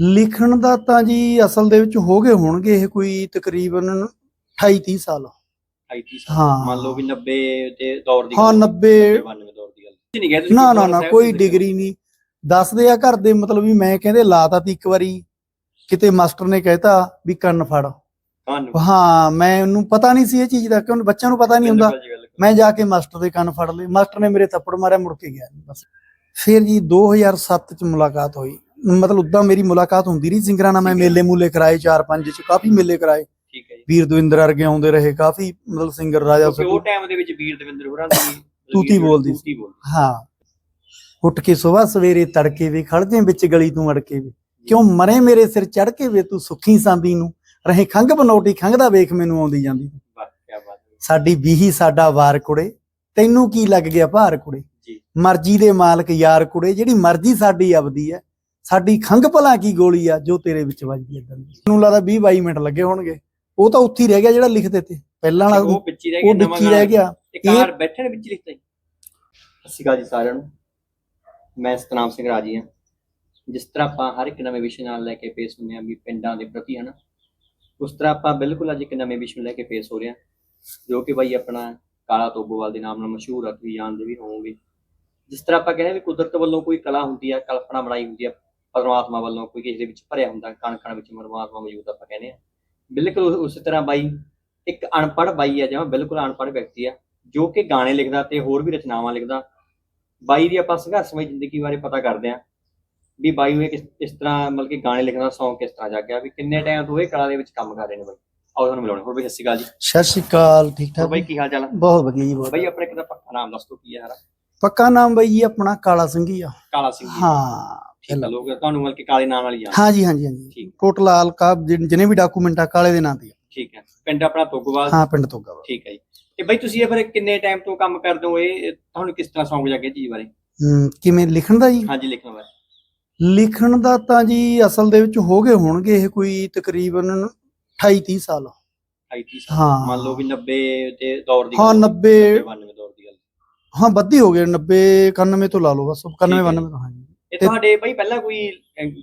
ਲਿਖਣ ਦਾ ਤਾਂ ਜੀ ਅਸਲ ਦੇ ਵਿੱਚ ਹੋ ਗਏ ਹੋਣਗੇ ਇਹ ਕੋਈ ਤਕਰੀਬਨ 28 30 ਸਾਲ। ਆਈਟੀ ਸਾਲ। ਹਾਂ। ਮੰਨ ਲਓ ਵੀ 90 ਦੇ ਦੌਰ ਦੀ ਹਾਂ ਗੱਲ, 90 92 ਦੌਰ ਦੀ ਗੱਲ ਤੁਸੀਂ ਨਹੀਂ ਤੁਸੀਂ ਨਾ ਨਾ ਨਾ ਕੋਈ? ਡਿਗਰੀ ਨਹੀਂ। ਦੱਸਦੇ ਆ ਘਰ ਦੇ ਮਤਲਬ ਵੀ ਮੈਂ ਕਹਿੰਦੇ ਲਾਤਾ ਤੀ ਇੱਕ ਵਾਰੀ। ਕਿਤੇ ਮਾਸਟਰ ਨੇ ਕਹਿਤਾ ਵੀ ਕੰਨ ਫੜ। ਹਾਂ ਮੈਂ ਉਹਨੂੰ ਪਤਾ ਨਹੀਂ ਸੀ ਇਹ ਚੀਜ਼ ਦਾ ਕਿਉਂ ਬੱਚਿਆਂ ਨੂੰ ਪਤਾ ਨਹੀਂ ਹੁੰਦਾ। ਮੈਂ ਜਾ ਕੇ ਮਾਸਟਰ ਦੇ ਕੰਨ ਫੜ ਲਏ। ਮਾਸਟਰ ਨੇ ਮੇਰੇ ਥੱਪੜ ਮਾਰਿਆ ਮੁੜ ਕੇ ਗਿਆ ਨੀ ਬਸ। ਫਿਰ ਜੀ 2007 ਚ ਮੁਲਾਕਾਤ ਹੋਈ। ਮਤਲਬ ਉਦਾਂ ਮੇਰੀ ਮੁਲਾਕਾਤ ਹੁੰਦੀ ਰਹੀ ਸਿੰਗਰਾਂ ਨਾਲ ਮੈਂ। ਮੇਲੇ ਮੂਲੇ ਕਰਾਏ ਚਾਰ ਪੰਜ ਚ ਕਾਫੀ ਮੇਲੇ ਕਰਾਏ। ਠੀਕ ਹੈ ਜੀ। ਵੀਰ ਦਵਿੰਦਰ ਵਰਗੇ ਆਉਂਦੇ ਰਹੇ ਕਾਫੀ ਮਤਲਬ ਸਿੰਗਰ ਰਾਜਾ ਕਿਉਂਕਿ ਉਹ ਟਾਈਮ ਦੇ ਵਿੱਚ ਵੀਰ ਦਵਿੰਦਰ ਹੋਰਾਂ ਦੀ ਤੂਤੀ ਬੋਲਦੀ ਸੀ। ਹਾਂ। ਉੱਠ ਕੇ ਸਵੇਰ ਸਵੇਰੇ ਤੜਕੇ ਵੇ ਖੜਦੇ ਵਿੱਚ ਗਲੀ ਤੂੰ ਅੜਕੇ ਵੇ। ਕਿਉਂ ਮਰੇ ਮੇਰੇ ਸਿਰ ਚੜ ਕੇ ਵੇ ਤੂੰ ਸੁੱਖੀ ਸਾਂਦੀ ਨੂੰ? ਰਹੇ ਖੰਗ ਬਨੋਟੀ ਖੰਗ ਦਾ ਵੇਖ ਮੈਨੂੰ ਆਉਂਦੀ ਜਾਂਦੀ। ਵਾਹ ਸਾਡੀ ਬੀਹੀ ਸਾਡਾ ਵਾਰ ਕੁੜੇ ਤੈਨੂੰ ਕੀ ਲੱਗ ਗਿਆ ਭਾਰ ਕੁੜੇ? ਮਰਜ਼ੀ ਦੇ ਮਾਲਕ ਯਾਰ ਕੁੜੇ ਜਿਹੜੀ ਮਰਜ਼ੀ ਸਾਡੀ ਅਬਦੀ ਹੈ ਸਾਡੀ ਖੰਗ ਭਲਾ ਕੀ ਗੋਲੀ ਆ ਜੋ ਤੇਰੇ ਵਿੱਚ ਵੱਜਦੀ ਹੈ ਦੰਦੀ ਮੈਨੂੰ ਲੱਗਦਾ 20 22 ਮਿੰਟ ਲੱਗੇ ਹੋਣਗੇ। ਉਹ ਤਾਂ ਉੱਥੇ ਹੀ ਰਹਿ ਗਿਆ ਜਿਹੜਾ ਲਿਖ ਦਿੱਤੇ ਪਹਿਲਾਂ ਵਾਲਾ ਉਹ ਵਿੱਚ ਹੀ ਰਹਿ ਗਿਆ ਹੀ ਰਹਿ ਗਿਆ। ਇੱਕ ਕਾਰ ਬੈਠੇ ਨੇ ਵਿੱਚ ਹੀ ਲਿਖਤਾ ਸਤਿ ਸ਼੍ਰੀ ਅਕਾਲ ਜੀ ਸਾਰਿਆਂ ਨੂੰ। ਮੈਂ ਸਤਨਾਮ ਸਿੰਘ ਰਾਜੀ ਹਾਂ। ਜਿਸ ਤਰ੍ਹਾਂ ਆਪਾਂ ਹਰ ਇੱਕ ਨਵੇਂ ਵਿਸ਼ੇ ਨਾਲ ਲੈ ਕੇ ਪੇਸ਼ ਹੁੰਦੇ ਹਾਂ ਵੀ ਪਿੰਡਾਂ ਦੇ ਪ੍ਰਤੀ ਹਨਾ? ਉਸ ਤਰ੍ਹਾਂ ਆਪਾਂ ਬਿਲਕੁਲ ਅੱਜ ਇੱਕ ਨਵੇਂ ਵਿਸ਼ੇ ਲੈ ਕੇ ਪੇਸ਼ ਹੋ ਰਹੇ ਜੋ ਕਿ ਬਾਈ ਆਪਣਾ ਕਾਲਾ ਤੋਬੋਵਾਲ ਦੇ ਨਾਮ ਨਾਲ ਮਸ਼ਹੂਰ ਆ ਤੁਸੀਂ ਜਾਣਦੇ ਵੀ ਹੋਵੋਗੇ। ਜਿਸ ਤਰ੍ਹਾਂ ਆਪਾਂ ਕਹਿੰਦੇ ਵੀ ਕੁਦਰਤ ਵੱਲੋਂ ਕੋਈ ਕਲਾ ਹੁੰਦੀ ਆ ਕਲਪਨਾ ਬਣਾਈ ਹੁੰਦੀ ਆ ਪਰਮਾਤਮਾ ਵੱਲੋਂ ਕੋਈ ਕਿਸੇ ਦੇ ਵਿੱਚ ਭਰਿਆ ਹੁੰਦਾ ਕਣ ਕਣ ਵਿੱਚ ਪਰਮਾਤਮਾ ਮੌਜੂਦ ਆਪਾਂ ਕਹਿੰਦੇ ਆ। ਬਿਲਕੁਲ ਉਸ- ਤਰ੍ਹਾਂ ਬਾਈ ਇੱਕ ਅਨਪੜ੍ਹ ਬਾਈ ਆ ਜਿਵੇਂ ਬਿਲਕੁਲ ਅਨਪੜ੍ਹ ਵਿਅਕਤੀ ਆ ਜੋ ਕਿ ਗਾਣੇ ਲਿਖਦਾ ਤੇ ਹੋਰ ਵੀ ਰਚਨਾਵਾਂ ਲਿਖਦਾ। ਬਾਈ ਦੀ ਆਪਾਂ ਸੰਘਰਸ਼ਮਈ ਜ਼ਿੰਦਗੀ ਬਾਰੇ ਪਤਾ ਕਰਦੇ ਆਂ ਵੀ ਬਾਈ ਨੂੰ ਕਿਸ ਇਸ ਤਰ੍ਹਾਂ ਮਤਲਬ ਕਿ ਗਾਣੇ ਲਿਖਣ ਦਾ ਸ਼ੌਂਕ ਕਿਸ ਤਰ੍ਹਾਂ ਜਾਗਿਆ ਵੀ ਕਿੰਨੇ ਟਾਈਮ ਤੋਂ ਇਹ ਕਲਾ ਦੇ ਵਿੱਚ ਕੰਮ ਕਰ ਰਹੇ ਨੇ ਬਾਈ। ਆਓ ਤੁਹਾਨੂੰ ਮਿਲਾਉਣੇ ਹੋਰ ਬਾਈ ਸਤਿ ਸ਼੍ਰੀ ਅਕਾਲ ਜੀ। ਸਤਿ ਸ਼੍ਰੀ ਅਕਾਲ ਠੀਕ ਠਾਕ ਬਾਈ ਕੀ ਹਾਲ ਚਾਲ ਬਹੁਤ ਵਧੀਆ ਜੀ ਬਹੁਤ ਬਾਈ ਆਪਣੇ ਇੱਕ ਦਾ ਪੱਕਾ ਨਾਮ ਦੱਸ ਕੀ ਹੈ ਹਰਾ ਪੱਕਾ ਨਾਮ ਬਈ ਜੀ ਆਪਣਾ ਕਾਲਾ ਸਿੰਘੀ ਆ। ਕਾਲਾ ਸਿੰਘ ਹਾਂ। ਠੀਕ ਆ ਲੋਕ ਤੁਹਾਨੂੰ ਮਤਲਬ ਕਿ ਕਾਲੇ ਨਾਮ ਨਾਲ ਹੀ ਜਾਣਦੇ ਹਾਂ ਜੀ ਹਾਂ ਜੀ ਹਾਂ ਜੀ ਠੀਕ। ਟੋਟਲ ਆਲਕਾ ਜਿਹਨੇ ਵੀ ਡਾਕੂਮੈਂਟ ਆ ਕਾਲੇ ਦੇ ਨਾਂ ਤੇ ਆ। ਠੀਕ ਹੈ। ਪਿੰਡ ਆਪਣਾ ਤੋਗਵਾਲ? ਹਾਂ ਪਿੰਡ ਤੋਂ ਗਵਾ ਠੀਕ ਹੈ ਜੀ। ਤੇ ਬਾਈ ਤੁਸੀਂ ਇਹ ਫਿਰ ਕਿੰਨੇ ਟਾਈਮ ਤੋਂ ਕੰਮ ਕਰਦੇ ਹੋ? ਇਹ ਤੁਹਾਨੂੰ ਕਿਸ ਤਰ੍ਹਾਂ ਸ਼ੌਂਕ ਜਾਗਿਆ ਚੀਜ਼ ਬਾਰੇ? ਕਿਵੇਂ ਲਿਖਣ ਦਾ ਜੀ? ਹਾਂਜੀ ਲਿਖਣ ਬਾਰੇ। ਲਿਖਣ ਦਾ ਤਾਂ ਜੀ ਅਸਲ ਦੇ ਵਿੱਚ ਹੋ ਗਏ ਹੋਣਗੇ ਇਹ ਕੋਈ ਤਕਰੀਬਨ 28 30 ਸਾਲ। ਆਈਟੀ ਸਾਲ। ਹਾਂ। ਮੰਨ ਲਓ ਵੀ 90 ਦੇ ਦੌਰ ਦੀ ਹਾਂ ਗੱਲ, 90 92 ਦੌਰ ਦੀ ਗੱਲ। ਹਾਂ ਵੱਧੀ ਹੋ ਗਏ। 90 91 ਤੋਂ ਲਾ ਲਓ ਬਸ। 91 ਠੀਕ ਹੈ 92 ਤੋਂ ਹਾਂ ਜੀ ਇਹ ਤੁਹਾਡੇ ਬਈ ਪਹਿਲਾਂ ਕੋਈ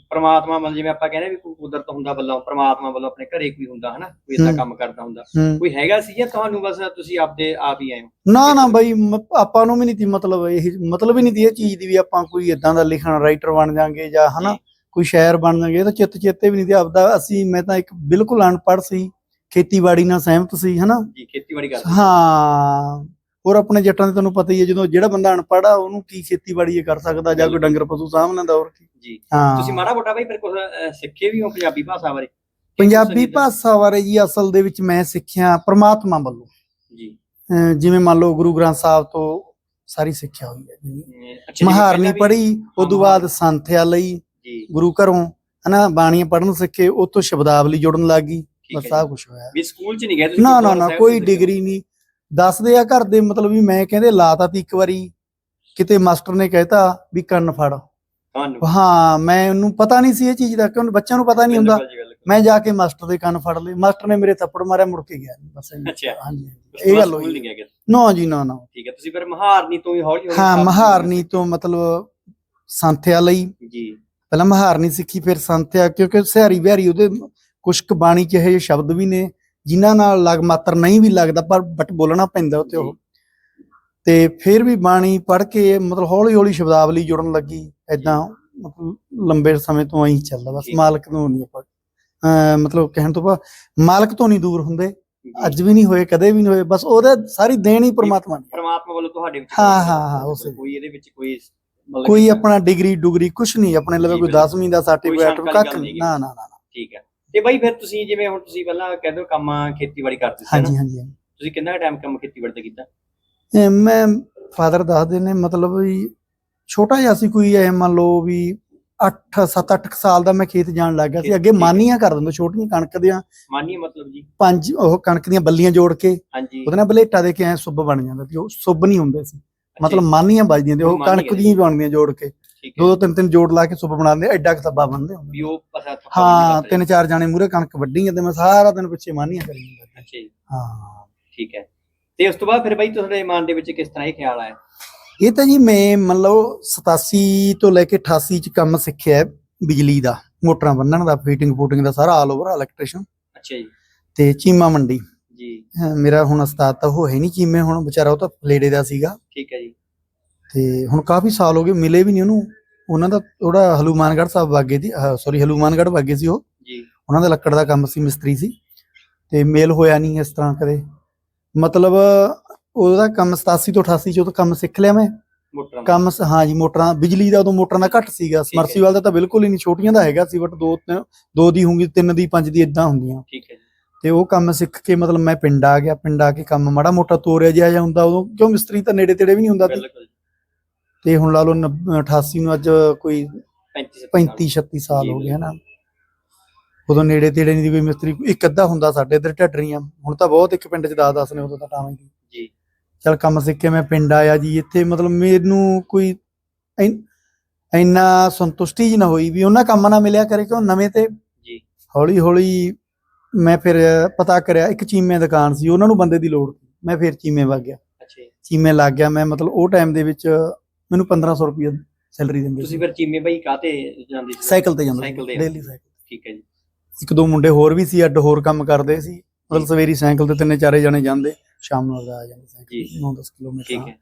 ਪ੍ਰਮਾਤਮਾ ਮਤਲਬ ਜਿਵੇਂ ਆਪਾਂ ਕਹਿੰਦੇ ਵੀ ਕੋਈ ਕੁਦਰਤ ਹੁੰਦਾ ਵੱਲੋਂ ਪ੍ਰਮਾਤਮਾ ਵੱਲੋਂ ਆਪਣੇ ਘਰੇ ਕੋਈ ਹੁੰਦਾ ਹਨਾ ਕੋਈ ਇਦਾਂ। ਕੰਮ ਕਰਦਾ ਹੁੰਦਾ। ਕੋਈ ਹੈਗਾ ਸੀ ਜਾਂ ਤੁਹਾਨੂੰ ਬਸ ਤੁਸੀਂ ਆਪਦੇ ਆਪ ਹੀ ਆਏ ਹੋ? ਨਾ ਨਾ ਬਈ ਆਪਾਂ ਨੂੰ ਵੀ ਨਹੀਂ ਤੀ ਮਤਲਬ ਇਹ ਮਤਲਬ ਹੀ ਨਹੀਂ ਤੀ ਇਹ ਚੀਜ਼ ਦੀ ਵੀ ਆਪਾਂ ਕੋਈ ਇਦਾਂ ਦਾ ਲਿਖਣ ਰਾਈਟਰ ਬਣ ਜਾਾਂਗੇ ਜਾਂ ਹਨਾ। ਕੋਈ ਸ਼ਾਇਰ ਬਣ ਜਾਾਂਗੇ ਇਹ ਤਾਂ ਚਿੱਤ ਚੇਤੇ ਵੀ ਨਹੀਂ ਤੇ ਆਪਦਾ। ਅਸੀਂ ਮੈਂ ਤਾਂ ਇੱਕ ਬਿਲਕੁਲ ਅਨਪੜ੍ਹ ਸੀ ਖੇਤੀਬਾੜੀ ਨਾਲ ਸਹਿਮਤ ਸੀ ਹਨਾ। ਜੀ ਖੇਤੀਬਾੜੀ ਕਰਦੇ ਹਾਂ। ਹੋਰ ਆਪਣੇ ਜੱਟਾਂ ਦੇ ਤੁਹਾਨੂੰ ਪਤਾ ਹੀ ਹੈ ਜਦੋਂ ਜਿਹੜਾ ਬੰਦਾ ਅਨਪੜ੍ਹ ਆ ਉਹਨੂੰ ਕੀ ਖੇਤੀਬਾੜੀ ਇਹ ਕਰ ਸਕਦਾ ਜਾਂ ਕੋਈ ਡੰਗਰ ਪਸ਼ੂ ਸਾਂਭ ਲੈਂਦਾ ਹੋਰ ਕੀ? ਜੀ। ਹਾਂ। ਤੁਸੀਂ ਮਾੜਾ ਮੋਟਾ ਬਈ ਫਿਰ ਕੁਝ ਸਿੱਖੇ ਵੀ ਹੋ ਪੰਜਾਬੀ ਭਾਸ਼ਾ ਬਾਰੇ। ਪੰਜਾਬੀ ਭਾਸ਼ਾ ਬਾਰੇ ਜੀ ਅਸਲ ਦੇ ਵਿੱਚ ਮੈਂ ਸਿੱਖਿਆ ਪ੍ਰਮਾਤਮਾ ਵੱਲੋਂ। ਜੀ। ਜਿਵੇਂ ਮੰਨ ਲਓ ਗੁਰੂ ਗ੍ਰੰਥ ਸਾਹਿਬ ਤੋਂ ਸਾਰੀ ਸਿੱਖਿਆ ਹੋਈ ਹੈ ਜੀ। ਮਹਾਰਨੀ ਪੜ੍ਹੀ ਉਦੋਂ ਬਾਅਦ ਸੰਥਿਆ ਲਈ ਜੀ। ਗੁਰੂ ਘਰੋਂ ਹਨਾ ਬਾਣੀਆਂ ਪੜ੍ਹਨ ਸਿੱਖੇ ਉਤੋਂ ਸ਼ਬਦਾਵਲੀ ਜੁੜਨ ਲੱਗ ਬਸ ਜੀ। ਕੁਝ ਹੋਇਆ। ਵੀ ਸਕੂਲ ਚ ਨਹੀਂ ਗਏ ਤੁਸੀਂ ਨਾ ਨਾ ਨਾ ਕੋਈ? ਡਿਗਰੀ ਨਹੀਂ ਦੱਸਦੇ ਆ ਘਰ ਦੇ ਮਤਲਬ ਵੀ ਮੈਂ ਕਹਿੰਦੇ ਲਾਤਾ ਤੀ ਇੱਕ ਵਾਰੀ ਕਿਤੇ ਮਾਸਟਰ ਨੇ ਕਹਿਤਾ ਵੀ ਕੰਨ ਫੜ। ਤੁਹਾਨੂੰ ਹਾਂ ਮੈਂ ਉਹਨੂੰ ਪਤਾ ਨਹੀਂ ਸੀ ਇਹ ਚੀਜ਼ ਦਾ ਕਿਉਂ ਬੱਚਿਆਂ ਨੂੰ ਪਤਾ ਨਹੀਂ ਹੁੰਦਾ। ਮੈਂ ਜਾ ਕੇ ਮਾਸਟਰ ਦੇ ਕੰਨ ਫੜ ਲਏ। ਮਾਸਟਰ ਨੇ ਮੇਰੇ ਥੱਪੜ ਮਾਰਿਆ ਮੁੜ ਕੇ ਗਿਆ ਬਸ। ਅੱਛਾ। ਹਾਂਜੀ ਇਹ ਗੱਲ ਹੋਈ। ਨਾ ਜੀ ਨਾ ਨਾ। ਠੀਕ ਹੈ ਤੁਸੀਂ ਫਿਰ ਮਹਾਰਨੀ ਤੋਂ ਹੀ ਹੌਲੀ ਹੌਲੀ ਹਾਂ ਮਹਾਰਨੀ ਤੋਂ ਮਤਲਬ ਸੰਥਿਆ ਲਈ। ਜੀ। ਪਹਿਲਾਂ ਮਹਾਰਨੀ ਸਿੱਖੀ ਫਿਰ ਸੰਥਿਆ ਕਿਉਂਕਿ ਸਿਹਾਰੀ ਬਿਹਾਰੀ ਉਹਦੇ ਕੁਛ ਕੁ ਬਾਣੀ ਚ ਇਹੋ ਸ਼ਬਦ ਵੀ ਨੇ। ਜਿਨ੍ਹਾਂ ਨਾਲ ਲਗ ਮਾਤਰ ਨਹੀਂ ਵੀ ਲੱਗਦਾ ਪਰ ਬਟ ਬੋਲਣਾ ਪੈਂਦਾ ਉੱਤੇ ਉਹ ਤੇ ਫਿਰ ਵੀ ਬਾਣੀ ਪੜ੍ਹ ਕੇ ਮਤਲਬ ਹੌਲੀ ਹੌਲੀ ਸ਼ਬਦਾਵਲੀ ਜੁੜਨ ਲੱਗੀ ਐਦਾਂ ਮਤਲਬ ਲੰਬੇ ਸਮੇਂ ਤੋਂ ਐਂ ਚੱਲਦਾ ਬਸ। ਮਾਲਕ ਤੋਂ ਨਹੀਂ ਆਪਾਂ ਮਤਲਬ ਕਹਿਣ ਤੋਂ ਬਾਅਦ ਮਾਲਕ ਤੋਂ ਨਹੀਂ ਦੂਰ ਹੁੰਦੇ। ਅੱਜ ਵੀ ਨਹੀਂ ਹੋਏ ਕਦੇ ਵੀ ਨਹੀਂ ਹੋਏ ਬਸ ਉਹਦੇ ਸਾਰੀ ਦੇਣ ਹੀ ਪ੍ਰਮਾਤਮਾ ਦੀ ਪਰਮਾਤਮਾ ਵੱਲੋਂ ਤੁਹਾਡੇ ਵਿੱਚ ਹਾਂ, ਹਾਂ, ਹਾਂ, ਉਸੇ। ਕੋਈ ਇਹਦੇ ਵਿੱਚ ਕੋਈ ਕੋਈ ਆਪਣਾ ਡਿਗਰੀ ਡੁਗਰੀ ਕੁਛ ਨਹੀਂ ਆਪਣੇ ਲਵੇ ਕੋਈ ਬਿਲਕੁਲ। 10ਵੀਂ ਦਾ ਸਰਟੀਫਿਕੇਟ ਕੱਖ ਨਾ ਨਾ ਨਾ ਨਾ। ਠੀਕ ਹੈ ਤੇ ਬਾਈ ਫਿਰ ਤੁਸੀਂ ਜਿਵੇਂ ਹੁਣ ਤੁਸੀਂ ਪਹਿਲਾਂ ਕਹਿੰਦੇ ਹੋ ਕੰਮ ਖੇਤੀਬਾੜੀ ਕਰਦੇ ਸੀ ਨਾ ਹਾਂਜੀ ਹਾਂਜੀ। ਤੁਸੀਂ ਕਿੰਨਾ ਟਾਈਮ ਕੰਮ ਖੇਤੀਬਾੜੀ ਤੇ ਕੀਤਾ? ਇਹ ਮੈਂ ਫਾਦਰ ਦੱਸਦੇ ਨੇ ਮਤਲਬ ਵੀ ਛੋਟਾ ਜਿਹਾ ਸੀ ਕੋਈ ਐ ਮੰਨ ਲਓ ਵੀ 8 7 8 ਸਾਲ ਦਾ ਮੈਂ ਖੇਤ ਜਾਣ ਲੱਗ ਗਿਆ ਸੀ। ਅੱਗੇ। ਮਾਨੀਆਂ ਕਰ ਦਿੰਦੇ ਛੋਟੀਆਂ ਕਣਕ ਦੀਆਂ ਮਾਨੀਏ ਮਤਲਬ ਜੀ? ਪੰਜ ਉਹ ਕਣਕ ਦੀਆਂ ਬੱਲੀਆਂ ਜੋੜ ਕੇ ਹਾਂਜੀ। ਉਹਦੇ ਨਾਲ ਬਲੇਟਾ ਦੇ ਕੇ ਐ ਸੁੱਬ ਬਣ ਜਾਂਦਾ ਸੀ। ਉਹ ਸੁੱਬ ਨਹੀਂ ਹੁੰਦੇ ਸੀ। ਮਤਲਬ ਮਾਨੀਆਂ ਵੱਜਦੀਆਂ ਤੇ ਉਹ ਉਹ ਮਾਨੀਆਂ ਕਣਕ ਦੀਆਂ ਹੀ ਬਣਦੀਆਂ ਜੋੜ ਕੇ। ਠੀਕ ਦੋ ਹੈ। ਦੋ ਤਿੰਨ ਤਿੰਨ ਜੋੜ ਲਾ ਕੇ ਸੁੱਬ ਬਣਾਉਂਦੇ ਐਡਾ ਕਤੱਬਾ ਬਣਦੇ ਹੁੰਦੇ। ਵੀ ਉਹ ਥੱਪਾ ਹਾਂ ਤਿੰਨ ਚਾਰ ਜਾਣੇ ਮੂਰੇ ਕਣਕ ਵੱਢੀ ਜਾਂਦੇ ਮੈਂ ਸਾਰਾ ਦਿਨ ਪਿੱਛੇ ਮਾਨੀਆਂ ਕਰੀ ਜਾਂਦਾ ਅੱਛਾ ਜੀ। ਹਾਂ। ਠੀਕ ਹੈ। ਤੇ ਉਸ ਤੋਂ ਬਾਅਦ ਫਿਰ ਬਾਈ ਤੁਹਾਡੇ ਮਨ ਦੇ ਵਿੱਚ ਕਿਸ ਤਰ੍ਹਾਂ ਇਹ ਖਿਆਲ ਆਇਆ? ਇਹ ਤਾਂ ਜੀ ਮੈਂ ਮੰਨ ਲਓ 87 ਤੋਂ ਲੈ ਕੇ 88 ਚ ਕੰਮ ਸਿੱਖਿਆ ਹੈ ਬਿਜਲੀ ਦਾ ਮੋਟਰਾਂ ਬੰਨਣ ਦਾ ਫੀਟਿੰਗ ਫੂਟਿੰਗ ਦਾ ਸਾਰਾ ਆਲ ਓਵਰ ਇਲੈਕਟ੍ਰੀਸ਼ੀਅਨ ਅੱਛਾ ਜੀ। ਤੇ ਚੀਮਾ ਮੰਡੀ। ਜੀ। ਮੇਰਾ ਹੁਣ ਉਸਤਾਦ ਤਾਂ ਉਹ ਹੈ ਨਹੀਂ ਚੀਮੇ ਹੁਣ ਵਿਚਾਰਾ ਉਹ ਤਾਂ ਫਲੇੜੇ ਦਾ ਸੀਗਾ। ਠੀਕ ਹੈ ਜੀ। ਤੇ ਹੁਣ ਕਾਫੀ ਸਾਲ ਹੋ ਗਏ ਮਿਲੇ ਵੀ ਨਹੀਂ ਉਹਨੂੰ। ਉਹਨਾਂ ਦਾ ਥੋੜਾ ਹਲੂਮਾਨਗੜ੍ਹ ਸਾਹਿਬ ਵਾਗੇ ਦੀ ਸੌਰੀ ਹਲੂਮਾਨਗੜ੍ਹ ਵਾਗੇ ਸੀ ਉਹ। ਜੀ। ਉਹਨਾਂ ਦਾ ਲੱਕੜ ਦਾ ਕੰਮ ਸੀ ਮਿਸਤਰੀ ਸੀ। ਤੇ ਮੇਲ ਹੋਇਆ ਨਹੀਂ ਇਸ ਤਰ੍ਹਾਂ ਕਦੇ। ਮਤਲਬ ਉਹਦਾ ਕੰਮ 87 ਤੋਂ 88 ਚ ਉਹ ਕੰਮ ਸਿੱਖ ਲਿਆ ਮੈਂ। ਮੋਟਰਾਂ। ਕੰਮ ਹਾਂ ਜੀ ਮੋਟਰਾਂ ਬਿਜਲੀ ਦਾ ਉਦੋਂ ਮੋਟਰਾਂ ਦਾ ਘੱਟ ਸੀਗਾ। ਸਮਰਸੀਬਲ ਦਾ ਤਾਂ ਬਿਲਕੁਲ ਹੀ ਨਹੀਂ ਛੋਟੀਆਂ ਦਾ ਹੈਗਾ ਸੀ ਬਟ ਦੋ ਦੋ ਦੀ ਹੋਊਗੀ ਤਿੰਨ ਦੀ ਪੰਜ ਦੀ ਇਦਾਂ ਹੁੰਦੀਆਂ। ਠੀਕ ਹੈ ਜੀ। ਤੇ ਉਹ ਕੰਮ ਸਿੱਖ ਕੇ ਮਤਲਬ ਮੈਂ ਪਿੰਡ ਆ ਗਿਆ। ਪਿੰਡ ਆ ਕੇ ਕੰਮ ਮਾੜਾ ਮੋਟਾ ਤੋਰਿਆ ਜਿਹਾ ਹੁੰਦਾ ਉਦੋਂ ਕਿਉਂ ਮਿਸਤਰੀ ਤਾਂ ਨੇੜੇ ਤੇੜੇ ਵੀ ਨਹੀਂ ਹੁੰਦਾ ਸੀ। ਤੇ ਹੁਣ ਲਾ ਲਓ ਨੱਬ- 88 ਨੂੰ ਅੱਜ ਕੋਈ 35 35 36 ਸਾਲ ਹੋ ਗਏ ਹਨਾ। ਉਦੋਂ ਨੇੜੇ ਤੇੜੇ ਨਹੀਂ ਦੀ ਕੋਈ ਮਿਸਤਰੀ ਇੱਕ ਅੱਧਾ ਹੁੰਦਾ ਸਾਡੇ ਇੱਧਰ ਢੱਡਰੀਆਂ। ਹੁਣ ਤਾਂ ਬਹੁਤ ਇੱਕ ਪਿੰਡ ਚ 10 10 ਨੇ ਉਦੋਂ ਤਾਂ ਟਾਵੇਂ ਦੀ ਜੀ। ਚਲ ਕੰਮ ਸਿੱਖ ਕੇ ਮੈਂ ਪਿੰਡ ਆਇਆ ਜੀ ਇੱਥੇ ਮਤਲਬ ਮੈਨੂੰ ਕੋਈ ਇਨ- ਸੰਤੁਸ਼ਟੀ ਜੀ ਨਾ ਹੋਈ ਵੀ ਉਹਨਾਂ ਕੰਮ ਨਾ ਮਿਲਿਆ ਕਰੇ ਕਿਉਂ ਨਵੇਂ ਤੇ। ਜੀ। ਹੌਲੀ ਹੌਲੀ ਮੈਂ ਫਿਰ ਪਤਾ ਕਰਿਆ ਇੱਕ ਚੀਮੇ ਦੁਕਾਨ ਸੀ ਉਹਨਾਂ ਨੂੰ ਬੰਦੇ ਦੀ ਲੋੜ ਸੀ। ਮੈਂ ਫਿਰ ਚੀਮੇ ਵਗ ਗਿਆ। ਅੱਛਾ ਚੀਮੇ ਲੱਗ ਗਿਆ ਮੈਂ ਮਤਲਬ ਉਹ ਟਾਈਮ ਦੇ ਵਿੱਚ ਮੈਨੂੰ 1500 ਰੁਪਏ ਸੈਲਰੀ ਦਿੰਦੇ ਤੁਸੀਂ ਸੀ। ਫਿਰ ਚੀਮੇ ਬਾਈ ਕਾਤੇ ਜਾਂਦੇ ਸੀ? ਸਾਈਕਲ ਤੇ ਜਾਂਦਾ ਸਾਈਕਲ ਤੇ ਡੇਲੀ ਸਾਈਕਲ ਠੀਕ ਹੈ ਜੀ। ਇੱਕ ਦੋ ਮੁੰਡੇ ਹੋਰ ਵੀ ਸੀ ਅੱਡ ਹੋਰ ਕੰਮ ਕਰਦੇ ਸੀ। ਮਤਲਬ ਸਵੇਰੀ ਸਾਈਕਲ ਤੇ ਤਿੰਨੇ ਚਾਰੇ ਜਣੇ ਜਾਂਦੇ ਸ਼ਾਮ ਨੂੰ ਆ ਜਾਂਦੇ। ਸਾਈਕਲ 9-10 ਕਿਲੋਮੀਟਰ ਠੀਕ ਹੈ।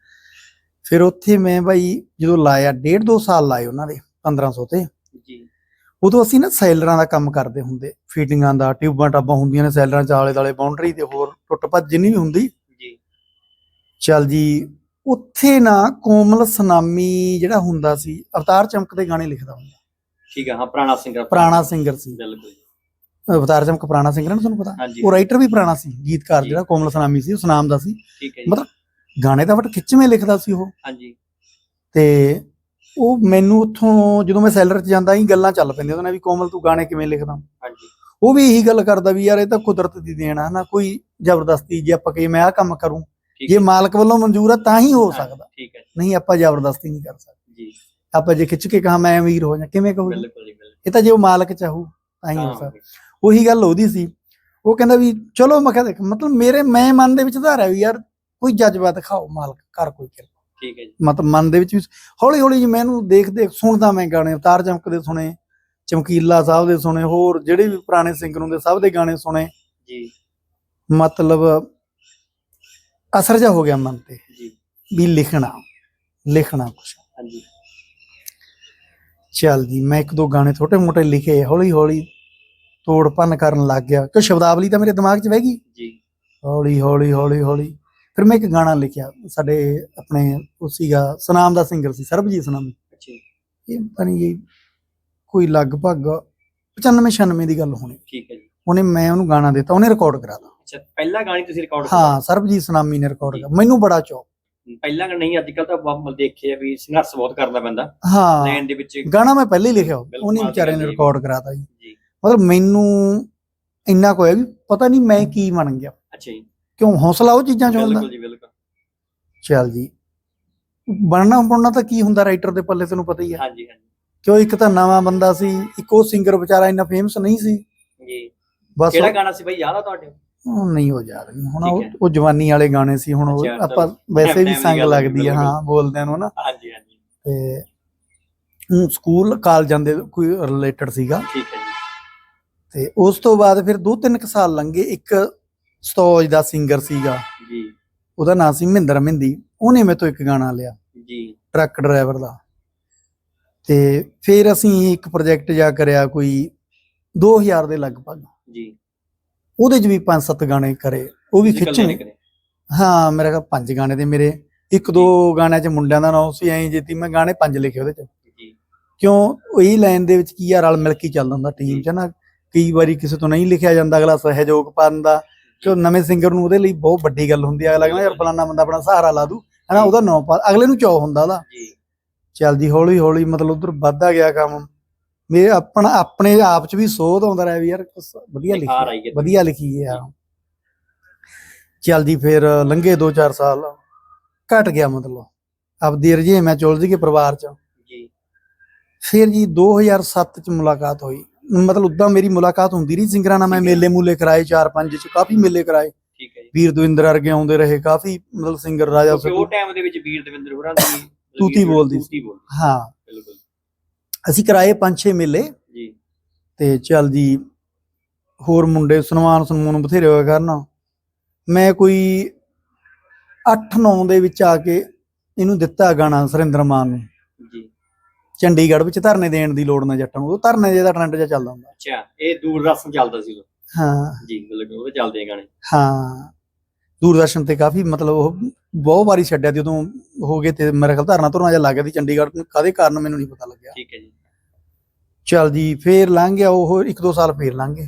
ਫਿਰ ਉੱਥੇ ਮੈਂ ਭਾਈ ਜਦੋਂ ਲਾਇਆ ਡੇਢ ਦੋ ਸਾਲ ਲਾਏ ਉਹਨਾਂ ਦੇ 1500 ਤੇ। ਜੀ। ਉਦੋਂ ਅਸੀਂ ਨਾ ਸੈਲਰਾਂ ਦਾ ਕੰਮ ਕਰਦੇ ਹੁੰਦੇ ਫੀਟਿੰਗਾਂ ਦਾ ਟਿਊਬਾਂ ਟਾਬਾਂ ਹੁੰਦੀਆਂ ਨੇ ਸੈਲਰਾਂ ਚ ਆਲੇ ਦਾਲੇ ਬਾਉਂਡਰੀ ਤੇ ਹੋਰ ਟੁੱਟ ਭੱਜ ਜਿੰਨੀ ਵੀ ਹੁੰਦੀ। ਜੀ। ਚੱਲ ਜੀ ਉੱਥੇ ਨਾ ਕੋਮਲ ਸੁਨਾਮੀ ਜਿਹੜਾ ਹੁੰਦਾ ਸੀ ਅਵਤਾਰ ਚਮਕ ਦੇ ਗਾਣੇ ਲਿਖਦਾ ਹੁੰਦਾ। ਠੀਕ ਹੈ ਹਾਂ ਪੁਰਾਣਾ ਸਿੰਗਰ ਪੁਰਾਣਾ ਸਿੰਗਰ ਸੀ। ਬਿਲਕੁਲ। ਅਵਤਾਰ ਚਮਕ ਪੁਰਾਣਾ ਸਿੰਗਰ ਨਾ ਤੁਹਾਨੂੰ ਪਤਾ? ਉਹ ਰਾਈਟਰ ਵੀ ਪੁਰਾਣਾ ਸੀ ਗੀਤਕਾਰ। ਜਿਹੜਾ ਕੋਮਲ ਸੁਨਾਮੀ ਸੀ ਉਹ ਸੁਨਾਮ ਦਾ ਸੀ। ਠੀਕ ਹੈ ਜੀ। ਮਤਲਬ ਗਾਣੇ ਤਾਂ ਬਟ ਖਿੱਚਵੇਂ ਲਿਖਦਾ ਸੀ ਉਹ। ਹਾਂਜੀ। ਤੇ ਉਹ ਮੈਨੂੰ ਉੱਥੋਂ ਜਦੋਂ ਮੈਂ ਸੈਲਰ 'ਚ ਜਾਂਦਾ ਹੀ ਗੱਲਾਂ ਚੱਲ ਪੈਂਦੀਆਂ ਉਹਦੇ ਨਾਲ ਵੀ ਕੋਮਲ ਤੂੰ ਗਾਣੇ ਕਿਵੇਂ ਲਿਖਦਾ? ਹਾਂਜੀ। ਉਹ ਵੀ ਇਹੀ ਗੱਲ ਕਰਦਾ ਵੀ ਯਾਰ ਇਹ ਤਾਂ ਕੁਦਰਤ ਦੀ ਦੇਣ ਆ ਨਾ ਕੋਈ ਜ਼ਬਰਦਸਤੀ ਜੇ ਆਪਾਂ ਕਹੇ ਮੈਂ ਆਹ ਕੰਮ ਕਰੂੰ। ਜੇ ਮਾਲਕ ਵੱਲੋਂ ਮਨਜ਼ੂਰ ਆ ਤਾਂ ਹੀ ਹੋ ਸਕਦਾ। ਠੀਕ ਹੈ। ਨਹੀਂ ਆਪਾਂ ਜ਼ਬਰਦਸਤੀ ਨਹੀਂ ਕਰ ਸਕਦੇ। ਜੀ। ਆਪਾਂ ਜੇ ਖਿੱਚ ਕੇ ਕਹਾ ਮੈਂ ਅਮੀਰ ਹੋ ਜਾ ਕਿਵੇਂ ਕਹੂੰ? ਬਿਲਕੁਲ ਜੀ ਬਿਲਕੁਲ। ਇਹ ਤਾਂ ਜੇ ਉਹ ਮਾਲਕ ਚਾਹੂ ਤਾਂ ਹੀ ਹੋ ਸਕਦਾ। ਉਹੀ ਗੱਲ ਉਹਦੀ ਸੀ। ਉਹ ਕਹਿੰਦਾ ਵੀ ਚਲੋ ਮੈਂ ਕਿਹਾ ਦੇਖ ਮਤਲਬ ਮੇਰੇ ਮੈਂ ਮਨ ਦੇ ਵਿੱਚ ਧਾਰਿਆ ਵੀ ਯਾਰ ਕੋਈ ਜਜ਼ਬਾ ਦਿਖਾਓ ਮਾਲਕ ਕਰ ਕੋਈ ਕਿਰਪਾ। ਠੀਕ ਹੈ ਜੀ। ਮਤਲਬ ਮਨ ਦੇ ਵਿੱਚ ਵੀ ਹੌਲੀ ਹੌਲੀ ਜੀ ਮੈਨੂੰ ਦੇਖ ਦੇਖ ਸੁਣਦਾ ਮੈਂ ਗਾਣੇ ਅਵਤਾਰ ਚਮਕ ਦੇ ਸੁਣੇ ਚਮਕੀਲਾ ਸਾਹਿਬ ਦੇ ਸੁਣੇ ਹੋਰ ਜਿਹੜੇ ਵੀ ਪੁਰਾਣੇ ਸਿੰਗਰ ਹੁੰਦੇ ਸਭ ਦੇ ਗਾਣੇ ਸੁਣੇ। ਜੀ। ਮਤਲਬ ਅਸਰ ਜਾ ਹੋ ਗਿਆ ਮਨ ਤੇ। ਜੀ। ਵੀ ਲਿਖਣਾ ਲਿਖਣਾ ਕੁਛ। ਹਾਂਜੀ। ਚੱਲ ਜੀ ਮੈਂ ਇੱਕ ਦੋ ਗਾਣੇ ਛੋਟੇ ਮੋਟੇ ਲਿਖੇ ਹੌਲੀ ਹੌਲੀ ਤੋੜ ਭੰਨ ਕਰਨ ਲੱਗ ਗਿਆ। ਕਿ ਸ਼ਬਦਾਵਲੀ ਤਾਂ ਮੇਰੇ ਦਿਮਾਗ 'ਚ ਬਹਿ ਗਈ? ਜੀ। ਹੌਲੀ ਹੌਲੀ ਹੌਲੀ ਹੌਲੀ। ਫਿਰ ਮੈਂ ਇੱਕ ਗਾਣਾ ਲਿਖਿਆ ਸਾਡੇ ਆਪਣੇ ਉਹ ਸੀਗਾ ਸੁਨਾਮ ਦਾ ਸਿੰਗਰ ਸੀ ਸਰਬਜੀਤ ਸੁਨਾਮ। ਅੱਛਾ ਇਹ ਪਤਾ ਨਹੀਂ ਕੋਈ ਲਗਭਗ 95 96 ਦੀ ਗੱਲ ਹੋਣੀ। ਠੀਕ ਹੈ ਜੀ। ਉਹਨੇ ਮੈਂ ਉਹਨੂੰ ਗਾਣਾ ਦਿੱਤਾ ਉਹਨੇ ਰਿਕਾਰਡ ਕਰਾਤਾ ਅੱਛਾ ਪਹਿਲਾ ਗਾਣੀ ਤੁਸੀਂ ਰਿਕਾਰਡ ਹਾਂ ਸਰਬਜੀਤ ਸੁਨਾਮੀ ਨੇ ਰਿਕਾਰਡ। ਕਰਾ ਮੈਨੂੰ ਬੜਾ ਚੌਕ। ਪਹਿਲਾਂ ਨਹੀਂ ਅੱਜ ਕੱਲ ਤਾਂ ਆਪਾਂ ਦੇਖੇ ਆ ਵੀ ਸੰਘਰਸ਼ ਬਹੁਤ ਕਰਨਾ ਪੈਂਦਾ। ਹਾਂ। ਲਾਈਨ ਦੇ ਵਿੱਚ ਗਾਣਾ ਮੈਂ ਪਹਿਲੇ ਹੀ ਲਿਖਿਆ ਉਹਨੇ ਵਿਚਾਰੇ ਨੇ ਰਿਕਾਰਡ ਕਰਾਤਾ ਜੀ। ਮਤਲਬ ਮੈਨੂੰ ਇੰਨਾ ਕੁ ਹੋਇਆ ਵੀ ਪਤਾ ਨਹੀਂ ਮੈਂ ਕੀ ਬਣ ਗਿਆ। ਅੱਛਾ ਜੀ। ਕਿਉਂ ਹੌਸਲਾ ਉਹ ਚੀਜ਼ਾਂ ਚ ਹੁੰਦਾ? ਬਿਲਕੁਲ ਜੀ ਬਿਲਕੁਲ। ਚੱਲ ਜੀ। ਬਣਨਾ ਬਣਨਾ ਤਾਂ ਕੀ ਹੁੰਦਾ ਰਾਈਟਰ ਦੇ ਪੱਲੇ ਤੈਨੂੰ ਪਤਾ ਹੀ ਹੈ ਹਾਂਜੀ ਹਾਂਜੀ। ਕਿਉਂ ਇੱਕ ਤਾਂ ਨਵਾਂ ਬੰਦਾ ਸੀ ਇੱਕ ਉਹ ਸਿੰਗਰ ਵਿਚਾਰਾ ਇੰਨਾ ਫੇਮਸ ਨਹੀਂ ਸੀ। ਜੀ। ਬਸ ਕਿਹੜਾ ਗਾਣਾ ਸੀ ਬਾਈ ਯਾਦ ਆ ਤੁਹਾਡੇ? ਉਹ ਨਹੀਂ ਹੋ ਯਾਦ ਨਹੀਂ ਹੁਣ ਉਹ ਜਵਾਨੀ ਵਾਲੇ ਗਾਣੇ ਸੀ ਹੁਣ ਉਹ ਅੱਛਾ, ਆਪਾਂ। ਵੈਸੇ time ਵੀ ਦੀ ਸੰਗ ਗੱਲ ਲੱਗਦੀ ਹੈ ਹਾਂ ਬੋਲਦਿਆਂ ਨੂੰ ਨਾ। ਹਾਂਜੀ ਹਾਂਜੀ। ਤੇ ਊਂ ਸਕੂਲ ਕਾਲਜਾਂ ਦੇ ਕੋਈ ਰਿਲੇਟਡ ਸੀਗਾ। ਠੀਕ ਹੈ ਜੀ। ਤੇ ਉਸ ਤੋਂ ਬਾਅਦ ਫਿਰ ਦੋ ਤਿੰਨ ਕੁ ਸਾਲ ਲੰਘੇ ਇੱਕ ਸਤੌਜ ਦਾ ਸਿੰਗਰ ਸੀਗਾ। ਜੀ। ਉਹਦਾ ਨਾਮ ਸੀ ਮਹਿੰਦਰ ਮਹਿੰਦੀ ਉਹਨੇ ਮੇਰੇ ਤੋਂ ਇੱਕ ਗਾਣਾ ਲਿਆ। ਜੀ। ਟਰੱਕ ਡਰਾਈਵਰ ਦਾ। ਤੇ ਫਿਰ ਅਸੀਂ ਇੱਕ ਪ੍ਰੋਜੈਕਟ ਜਾ ਕਰਿਆ ਕੋਈ 2000 ਦੇ ਲਗਭਗ। ਜੀ। ਉਹਦੇ 'ਚ ਵੀ ਪੰਜ ਸੱਤ ਗਾਣੇ ਕਰੇ ਉਹ ਵੀ ਖਿੱਚੇ ਹਾਂ ਮੇਰੇ ਕੋਲ ਪੰਜ ਗਾਣੇ ਤੇ ਮੇਰੇ। ਇੱਕ ਦੋ ਗਾਣਿਆਂ 'ਚ ਮੁੰਡਿਆਂ ਦਾ ਨਾਮ ਸੀ ਐਂ ਜੇਤੀ ਮੈਂ ਗਾਣੇ ਪੰਜ ਲਿਖੇ ਉਹਦੇ 'ਚ। ਜੀ। ਕਿਉਂ? ਉਹੀ ਲਾਈਨ ਦੇ ਵਿੱਚ ਕੀ ਆ ਰਲ ਮਿਲ ਕੇ ਚੱਲਦਾ ਹੁੰਦਾ ਟੀਮ 'ਚ ਨਾ। ਕਈ ਵਾਰੀ ਕਿਸੇ ਤੋਂ ਨਹੀਂ ਲਿਖਿਆ ਜਾਂਦਾ ਅਗਲਾ ਸਹਿਯੋਗ ਪਾਉਣ ਦਾ। ਕਿਉਂ? ਨਵੇਂ ਸਿੰਗਰ ਨੂੰ ਉਹਦੇ ਲਈ ਬਹੁਤ ਵੱਡੀ ਗੱਲ ਹੁੰਦੀ ਹੈ ਅਗਲਾ ਕਹਿੰਦਾ ਯਾਰ ਫਲਾਨਾ ਬੰਦਾ ਆਪਣਾ ਸਹਾਰਾ ਲਾ ਦੂ। ਹਨਾ ਉਹਦਾ ਨਾਂ ਪਾ ਅਗਲੇ ਨੂੰ ਚਾਅ ਹੁੰਦਾ ਉਹਦਾ। ਜੀ। ਚੱਲਦੀ ਹੌਲੀ ਹੌਲੀ ਮਤਲਬ ਉਧਰ ਵੱਧਦਾ ਗਿਆ ਕੰਮ। ਮੇਰੇ ਆਪਣਾ ਆਪਣੇ ਆਪ 'ਚ ਵੀ ਸੋਧ ਆਉਂਦਾ ਰਿਹਾ ਵੀ ਯਾਰ ਕੁਛ ਵਧੀਆ ਲਿਖੀ ਨਿਖਾਰ ਆਈ ਹੈ। ਵਧੀਆ ਲਿਖੀ ਹੈ ਯਾਰ। ਚੱਲਦੀ ਫਿਰ ਲੰਘੇ 2-4 ਸਾਲ। ਘਟ ਗਿਆ ਮਤਲਬ। ਆਪਦੀ ਰਜੇ ਮੈਂ ਚੁਲਝ ਕੇ ਪਰਿਵਾਰ 'ਚ। ਜੀ। ਫਿਰ ਜੀ 2007 ਚ ਮੁਲਾਕਾਤ ਹੋਈ। ਮਤਲਬ ਉਦਾਂ ਮੇਰੀ ਮੁਲਾਕਾਤ ਹੁੰਦੀ ਰਹੀ ਸਿੰਗਰਾਂ ਨਾਲ। ਮੈਂ ਠੀਕ ਹੈ। ਮੇਲੇ ਮੂਲੇ ਕਰਾਏ 4-5 ਚ ਕਾਫੀ ਮੇਲੇ ਕਰਾਏ। ਠੀਕ ਹੈ ਜੀ। ਵੀਰ ਦਵਿੰਦਰ ਵਰਗੇ ਆਉਂਦੇ ਰਹੇ ਕਾਫੀ ਮਤਲਬ ਸਿੰਗਰ ਰਾਜਾ ਕਿਉਂਕਿ ਉਹ ਟਾਈਮ ਦੇ ਵਿੱਚ ਵੀਰ ਦਵਿੰਦਰ ਹੋਰਾਂ ਦੀ ਤੂਤੀ ਬੋਲਦੀ ਸੀ। ਤੂਤੀ ਬੋਲਦੀ ਹਾਂ। ਬਿਲਕੁਲ। ਅਸੀਂ ਕਰਾਏ 5-6 ਮੇਲੇ। ਜੀ। ਤੇ ਚੱਲ ਜੀ ਹੋਰ ਮੁੰਡੇ ਸਨਮਾਨ ਸਨਮਾਨ ਬਥੇਰੇ ਹੋਇਆ ਕਰਨ। ਮੈਂ ਕੋਈ 8-9 ਦੇ ਵਿੱਚ ਆ ਕੇ ਇਹਨੂੰ ਦਿੱਤਾ ਗਾਣਾ ਸੁਰਿੰਦਰ ਮਾਨ ਨੂੰ। ਜੀ। ਚੰਡੀਗੜ੍ਹ ਵਿੱਚ ਧਰਨੇ ਦੇਣ ਦੀ ਲੋੜ ਨਾ ਜੱਟਾਂ ਨੂੰ। ਉਹ ਧਰਨੇ ਜਿਹਦਾ ਟ੍ਰੈਂਡ ਜਿਹਾ ਚੱਲਦਾ ਹੁੰਦਾ। ਅੱਛਾ ਇਹ ਦੂਰਦਰਸ਼ਨ ਚੱਲਦਾ ਸੀ ਉਦੋਂ। ਹਾਂ। ਜੀ ਬਿਲਕੁਲ ਉਹ ਚੱਲਦੇ ਗਾਣੇ। ਹਾਂ। ਦੂਰਦਰਸ਼ਨ ਤੇ ਕਾਫੀ ਮਤਲਬ ਉਹ ਬਹੁਤ ਵਾਰੀ ਛੱਡਿਆ ਜਦੋਂ ਹੋ ਗਏ ਤੇ ਮੇਰੇ ਖਿਆਲ ਧਰਨਾ ਧੁਰਨਾ ਜਿਹਾ ਲੱਗ ਗਿਆ ਸੀ ਚੰਡੀਗੜ੍ਹ ਕਾਦੇ ਕਾਰਨ ਮੈਨੂੰ ਨਹੀਂ ਪਤਾ ਲੱਗਿਆ। ਠੀਕ ਹੈ ਜੀ। ਚੱਲ ਜੀ ਫੇਰ ਲੰਘ ਗਿਆ ਉਹ ਇੱਕ ਦੋ ਸਾਲ ਫੇਰ ਲੰਘ ਗਏ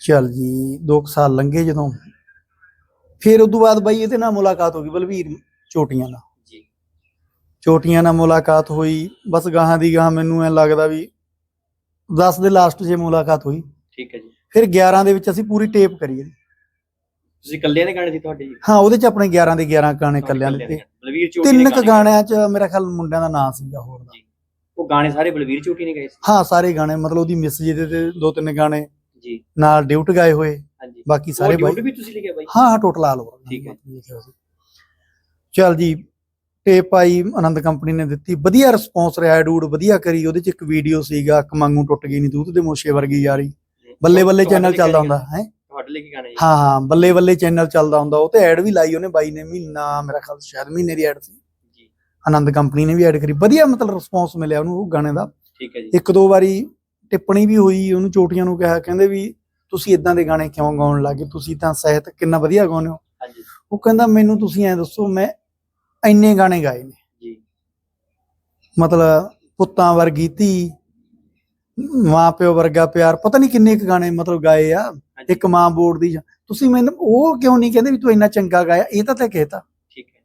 ਚੱਲ ਜੀ ਦੋ ਸਾਲ ਲੰਘੇ ਜਦੋਂ। ਫੇਰ ਉਦੋਂ ਬਾਅਦ ਬਾਈ ਇਹਦੇ ਨਾਲ ਮੁਲਾਕਾਤ ਹੋ ਗਈ ਬਲਵੀਰ ਚੋਟੀਆਂ ਨਾਲ। ਜੀ। ਚੋਟੀਆਂ ਨਾਲ ਮੁਲਾਕਾਤ ਹੋਈ ਬਸ ਗਾਹਾਂ ਦੀ ਗਾਹਾਂ ਮੈਨੂੰ ਐ ਲੱਗਦਾ ਵੀ 10 ਦੇ ਲਾਸਟ 'ਚ ਮੁਲਾਕਾਤ ਹੋਈ। ਠੀਕ ਹੈ ਜੀ। ਫਿਰ 11 ਦੇ ਵਿੱਚ ਅਸੀਂ ਪੂਰੀ ਟੇਪ ਕਰੀ ਇਹਦੀ। ਤੁਸੀਂ ਇਕੱਲਿਆਂ ਦੇ ਗਾਣੇ ਸੀ ਤੁਹਾਡੇ ਜੀ? ਹਾਂ ਉਹਦੇ 'ਚ ਆਪਣੇ 11 ਦੇ 11 ਗਾਣੇ ਕੱਲਿਆਂ ਦੇ ਤੇ ਬਲਵੀਰ ਚੋਟੀ ਤਿੰਨ ਕ ਗਾਣੇ ਗਾਣਿਆਂ 'ਚ ਮੇਰਾ ਖਿਆਲ ਮੁੰਡਿਆਂ ਦਾ ਨਾਂ ਸੀਗਾ ਹੋਰ ਦਾ। ਉਹ ਗਾਣੇ ਸਾਰੇ ਬਲਵੀਰ ਚੋਟੀ ਨੇ ਗਾਏ ਸੀ? ਹਾਂ ਸਾਰੇ ਗਾਣੇ ਮਤਲਬ ਉਹਦੀ ਮਿਸ ਜੀ ਦੇ ਤੇ ਦੋ ਤਿੰਨ ਗਾਣੇ ਜੀ। ਨਾਲ ਡਿਊਟ ਗਾਏ ਹੋਏ। ਹਾਂਜੀ। ਬਾਕੀ ਸਾਰੇ ਬਾਈ ਵੀ ਤੁਸੀਂ ਲਿਖਿਆ ਬਾਈ? ਹਾਂ ਹਾਂ ਟੋਟਲ ਆਲ ਓਵਰ। ਠੀਕ ਹੈ। ਚਲ ਜੀ ਟੇਪ ਆਈ ਆਨੰਦ ਕੰਪਨੀ ਨੇ ਦਿੱਤੀ। ਵਧੀਆ ਰਿਸਪੌਂਸ ਰਿਹਾ ਡੂਡ ਵਧੀਆ ਕਰੀ। ਉਹਦੇ ਚ ਇੱਕ ਵੀਡੀਓ ਸੀਗਾ ਕਮਾਂਗੂ ਟੁੱਟ ਗਈ ਨਹੀਂ ਦੂਧ ਦੇ ਮੋਸ਼ੇ ਵਰਗੀ ਯਾਰੀ। ਬੱਲੇ ਬੱਲੇ ਚੈਨਲ ਚੱਲਦਾ ਹੁੰਦਾ ਹੈ? ਤੁਹਾਡੇ ਲਈ ਕੀ ਗਾਣੇ ਜੀ? ਹਾਂ ਹਾਂ ਬੱਲੇ ਬੱਲੇ ਚੈਨਲ ਚੱਲਦਾ ਹੁੰਦਾ ਉਹ ਤੇ ਐਡ ਵੀ ਲਾਈ ਉਹਨੇ ਬਾਈ ਨੇ ਮਹੀਨਾ ਮੇਰਾ ਖਿਆਲ ਸ਼ਾਇਦ ਮਹੀਨੇ ਦੀ ਐਡ ਸੀ। ਜੀ। ਆਨੰਦ ਕੰਪਨੀ ਨੇ ਵੀ ਐਡ ਕਰੀ ਵਧੀਆ ਮਤਲਬ ਰਿਸਪੌਂਸ ਮਿਲਿਆ ਉਹਨੂੰ ਉਹ ਗਾਣੇ ਦਾ। ਠੀਕ ਹੈ ਜੀ। ਇੱਕ ਦੋ ਵਾਰੀ ਟਿੱਪਣੀ ਵੀ ਹੋਈ ਉਹਨੂੰ ਚੋਟੀਆਂ ਨੂੰ ਕਿਹਾ ਕਹਿੰਦੇ ਵੀ ਤੁਸੀਂ ਇਦਾਂ ਦੇ ਗਾਣੇ ਕਿਉਂ ਗਾਉਣ ਲੱਗੇ ਤੁਸੀਂ ਤਾਂ ਸਾਹਿਤ ਕਿੰਨਾ ਵਧੀਆ ਗਾਉਂਦੇ ਹੋ। ਹਾਂਜੀ। ਉਹ ਕਹਿੰਦਾ ਮੈਨੂੰ ਤੁਸੀਂ ਐ ਦੱਸੋ ਮੈਂ ਇੰਨੇ ਗਾਣੇ ਗਾਏ ਨੇ। ਜੀ। ਮਤਲਬ ਪੁੱਤਾਂ ਵਰਗੀ ਧੀ ਮਾਂ ਪਿਓ ਵਰਗਾ ਪਿਆਰ ਪਤਾ ਨਹੀਂ ਕਿੰਨੇ ਕੁ ਗਾਣੇ ਮਤਲਬ ਗਾਏ ਆ। ਇੱਕ ਮਾਂ ਬੋਰਡ ਦੀ ਤੁਸੀਂ ਮੈਨੂੰ ਉਹ ਕਿਉਂ ਨਹੀਂ ਕਹਿੰਦੇ ਵੀ ਤੂੰ ਇੰਨਾ ਚੰਗਾ ਗਾਇਆ? ਇਹ ਤਾਂ ਤੇ ਕਹਿਤਾ। ਠੀਕ ਹੈ।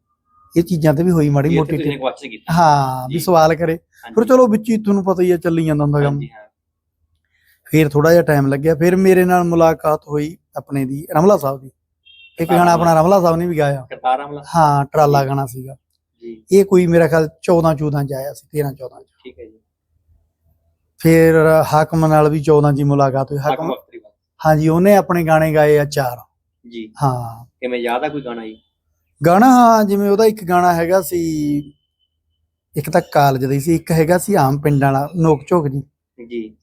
ਇਹ ਚੀਜ਼ਾਂ ਤੇ ਵੀ ਹੋਈ ਮਾੜੀ ਮੋਟੀ ਹਾਂ ਵੀ। ਸਵਾਲ ਕਰੇ। ਫਿਰ ਚਲੋ ਵਿੱਚ ਹੀ ਤੁਹਾਨੂੰ ਪਤਾ ਹੀ ਆ ਚੱਲੀ ਜਾਂਦਾ ਹੁੰਦਾ ਕੰਮ। ਫਿਰ ਥੋੜਾ ਜਿਹਾ ਟਾਈਮ ਲੱਗਿਆ। ਫਿਰ ਮੇਰੇ ਨਾਲ ਮੁਲਾਕਾਤ ਹੋਈ ਆਪਣੇ ਦੀ ਰਮਲਾ ਸਾਹਿਬ ਦੀ। ਇੱਕ ਗਾਣਾ ਆਪਣਾ ਰਮਲਾ ਸਾਹਿਬ ਨੇ ਵੀ ਗਾਇਆ। ਕਰਤਾਰ ਹਮਲਾ ਹਾਂ ਟਰਾਲਾ ਗਾਣਾ ਸੀਗਾ। ਜੀ। ਇਹ ਕੋਈ ਮੇਰਾ ਖਿਆਲ 14 14 ਚ ਆਇਆ ਸੀ 13 14 ਚ। ਠੀਕ ਹੈ ਜੀ। ਫਿਰ ਹਾਕਮ ਨਾਲ ਵੀ 14 ਚ ਹੀ ਮੁਲਾਕਾਤ ਹੋਈ। ਹਾਕਮ। ਹਾਂਜੀ ਉਹਨੇ ਆਪਣੇ ਗਾਣੇ ਗਾਏ ਆ ਚਾਰ। ਜੀ। ਹਾਂ। ਕਿਵੇਂ ਯਾਦ ਆ ਕੋਈ ਗਾਣਾ ਜੀ? ਗਾਣਾ ਹਾਂ ਜਿਵੇਂ ਉਹਦਾ ਇੱਕ ਗਾਣਾ ਹੈਗਾ ਸੀ ਇੱਕ ਤਾਂ ਕਾਲਜ ਦਾ ਹੀ ਸੀ ਇੱਕ ਹੈਗਾ ਸੀ ਆਮ ਪਿੰਡਾਂ ਵਾਲਾ ਨੋਕ ਝੋਕ ਜੀ। ਜੀ।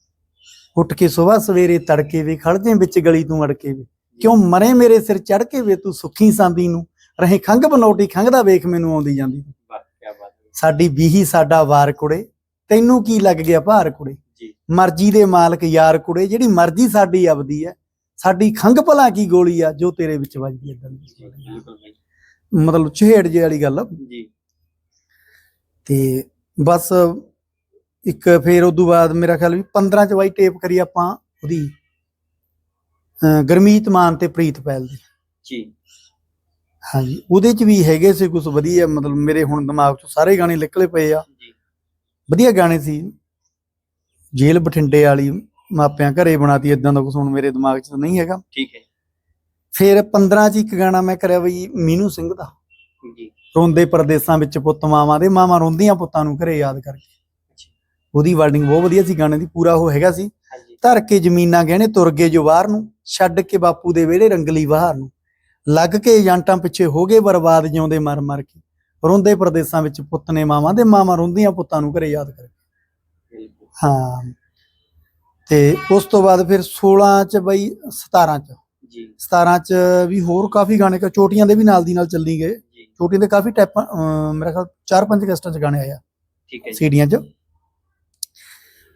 ਉੱਠ ਕੇ ਸਵੇਰ ਸਵੇਰੇ ਤੜਕੇ ਵੇ ਖੜਦੇ ਵਿੱਚ ਗਲੀ ਤੂੰ ਅੜਕੇ ਵੇ। ਕਿਉਂ ਮਰੇ ਮੇਰੇ ਸਿਰ ਚੜ ਕੇ ਵੇ ਤੂੰ ਸੁੱਖੀ ਸਾਂਦੀ ਨੂੰ? ਰਹੇ ਖੰਗ ਬਨੋਟੀ ਖੰਗ ਦਾ ਵੇਖ ਮੈਨੂੰ ਆਉਂਦੀ ਜਾਂਦੀ। ਵਾਹ ਕੀ ਬਾਤ ਹੈ। ਸਾਡੀ ਬੀਹੀ ਸਾਡਾ ਵਾਰ ਕੁੜੇ ਤੈਨੂੰ ਕੀ ਲੱਗ ਗਿਆ ਭਾਰ ਕੁੜੇ? ਜੀ। ਮਰਜ਼ੀ ਦੇ ਮਾਲਕ ਯਾਰ ਕੁੜੇ ਜਿਹੜੀ ਮਰਜ਼ੀ ਸਾਡੀ ਅਬਦੀ ਹੈ ਸਾਡੀ ਖੰਗ ਭਲਾ ਕੀ ਗੋਲੀ ਆ ਜੋ ਤੇਰੇ ਵਿੱਚ ਵੱਜਦੀ ਏਦਾਂ ਦੀ ਜੀ, ਬਿਲਕੁਲ ਬਾਈ ਮਤਲਬ ਚਿਹੜ ਜੇ ਵਾਲੀ ਗੱਲ। ਜੀ। ਤੇ ਬਸ ਇੱਕ ਫੇਰ ਉਦੋਂ ਬਾਅਦ ਮੇਰਾ ਖਿਆਲ ਵੀ 15 ਚ ਵਾਈ ਟੇਪ ਕਰੀ ਆਪਾਂ ਉਹਦੀ ਗਰਮੀਤ ਮਾਨ ਤੇ ਪ੍ਰੀਤ ਪੈਲ ਦੀ। ਜੀ। ਹਾਂਜੀ ਉਹਦੇ ਚ ਵੀ ਹੈਗੇ ਸੀ ਕੁਝ ਵਧੀਆ ਮਤਲਬ ਮੇਰੇ ਹੁਣ ਦਿਮਾਗ ਚੋਂ ਸਾਰੇ ਗਾਣੇ ਨਿਕਲੇ ਪਏ ਆ। ਜੀ। ਵਧੀਆ ਗਾਣੇ ਸੀ। ਜੇਲ੍ਹ ਬਠਿੰਡੇ ਵਾਲੀ ਮਾਪਿਆਂ ਘਰੇ ਬਣਾਤੀ ਇਦਾਂ ਦਾ ਕੁਝ ਹੁਣ ਮੇਰੇ ਦਿਮਾਗ 'ਚ ਤਾਂ ਨਹੀਂ ਹੈਗਾ। ਠੀਕ ਹੈ ਫਿਰ 15 ਚ ਇੱਕ ਗਾਣਾ ਮੈਂ ਕਰਿਆ ਬਈ ਮੀਨੂ ਸਿੰਘ ਦਾ। ਜੀ। ਰੋਂਦੇ ਪਰਦੇਸਾਂ ਵਿੱਚ ਪੁੱਤ ਮਾਵਾਂ ਦੇ ਮਾਵਾਂ ਰੋਂਦੀਆਂ ਪੁੱਤਾਂ ਨੂੰ ਘਰੇ ਯਾਦ ਕਰਕੇ। ਉਹਦੀ ਵਰਡਿੰਗ ਬਹੁਤ ਵਧੀਆ ਸੀ ਗਾਣੇ ਦੀ ਪੂਰਾ ਉਹ ਹੈਗਾ ਸੀ। ਧਰ ਕੇ ਜ਼ਮੀਨਾਂ ਗਹਿਣੇ ਤੁਰ ਗਏ ਜੋ ਬਾਹਰ ਨੂੰ ਛੱਡ ਕੇ ਬਾਪੂ ਦੇ ਵਿਹੜੇ ਰੰਗਲੀ ਬਾਹਰ ਨੂੰ। ਲੱਗ ਕੇ ਏਜੰਟਾਂ ਪਿੱਛੇ ਹੋ ਗਏ ਬਰਬਾਦ ਜਿਉਂਦੇ ਮਰ ਮਰ ਕੇ। ਰੋਂਦੇ ਪਰਦੇਸਾਂ ਵਿੱਚ ਪੁੱਤ ਨੇ ਮਾਵਾਂ ਦੇ ਮਾਵਾਂ ਰੋਂਦੀਆਂ ਪੁੱਤਾਂ ਨੂੰ ਘਰੇ ਯਾਦ ਕਰਕੇ। ਹਾਂ। ਤੇ ਉਸ ਤੋਂ ਬਾਅਦ ਫਿਰ 16 ਚ ਬਈ 17 ਚ। ਜੀ। 17 ਚ ਵੀ ਹੋਰ ਕਾਫੀ ਗਾਣੇ ਕ ਚੋਟੀਆਂ ਦੇ ਵੀ ਨਾਲ ਦੀ ਨਾਲ ਚੱਲੀ ਗਏ। ਚੋਟੀਆਂ ਦੇ ਕਾਫੀ ਟੈਪ ਮੇਰਾ ਖਿਆਲ ਚਾਰ ਪੰਜ ਕੈਸਟਾਂ ਚ ਗਾਣੇ ਆਏ ਆ। ਠੀਕ ਹੈ ਜੀ। ਸੀਡੀਆਂ ਚ।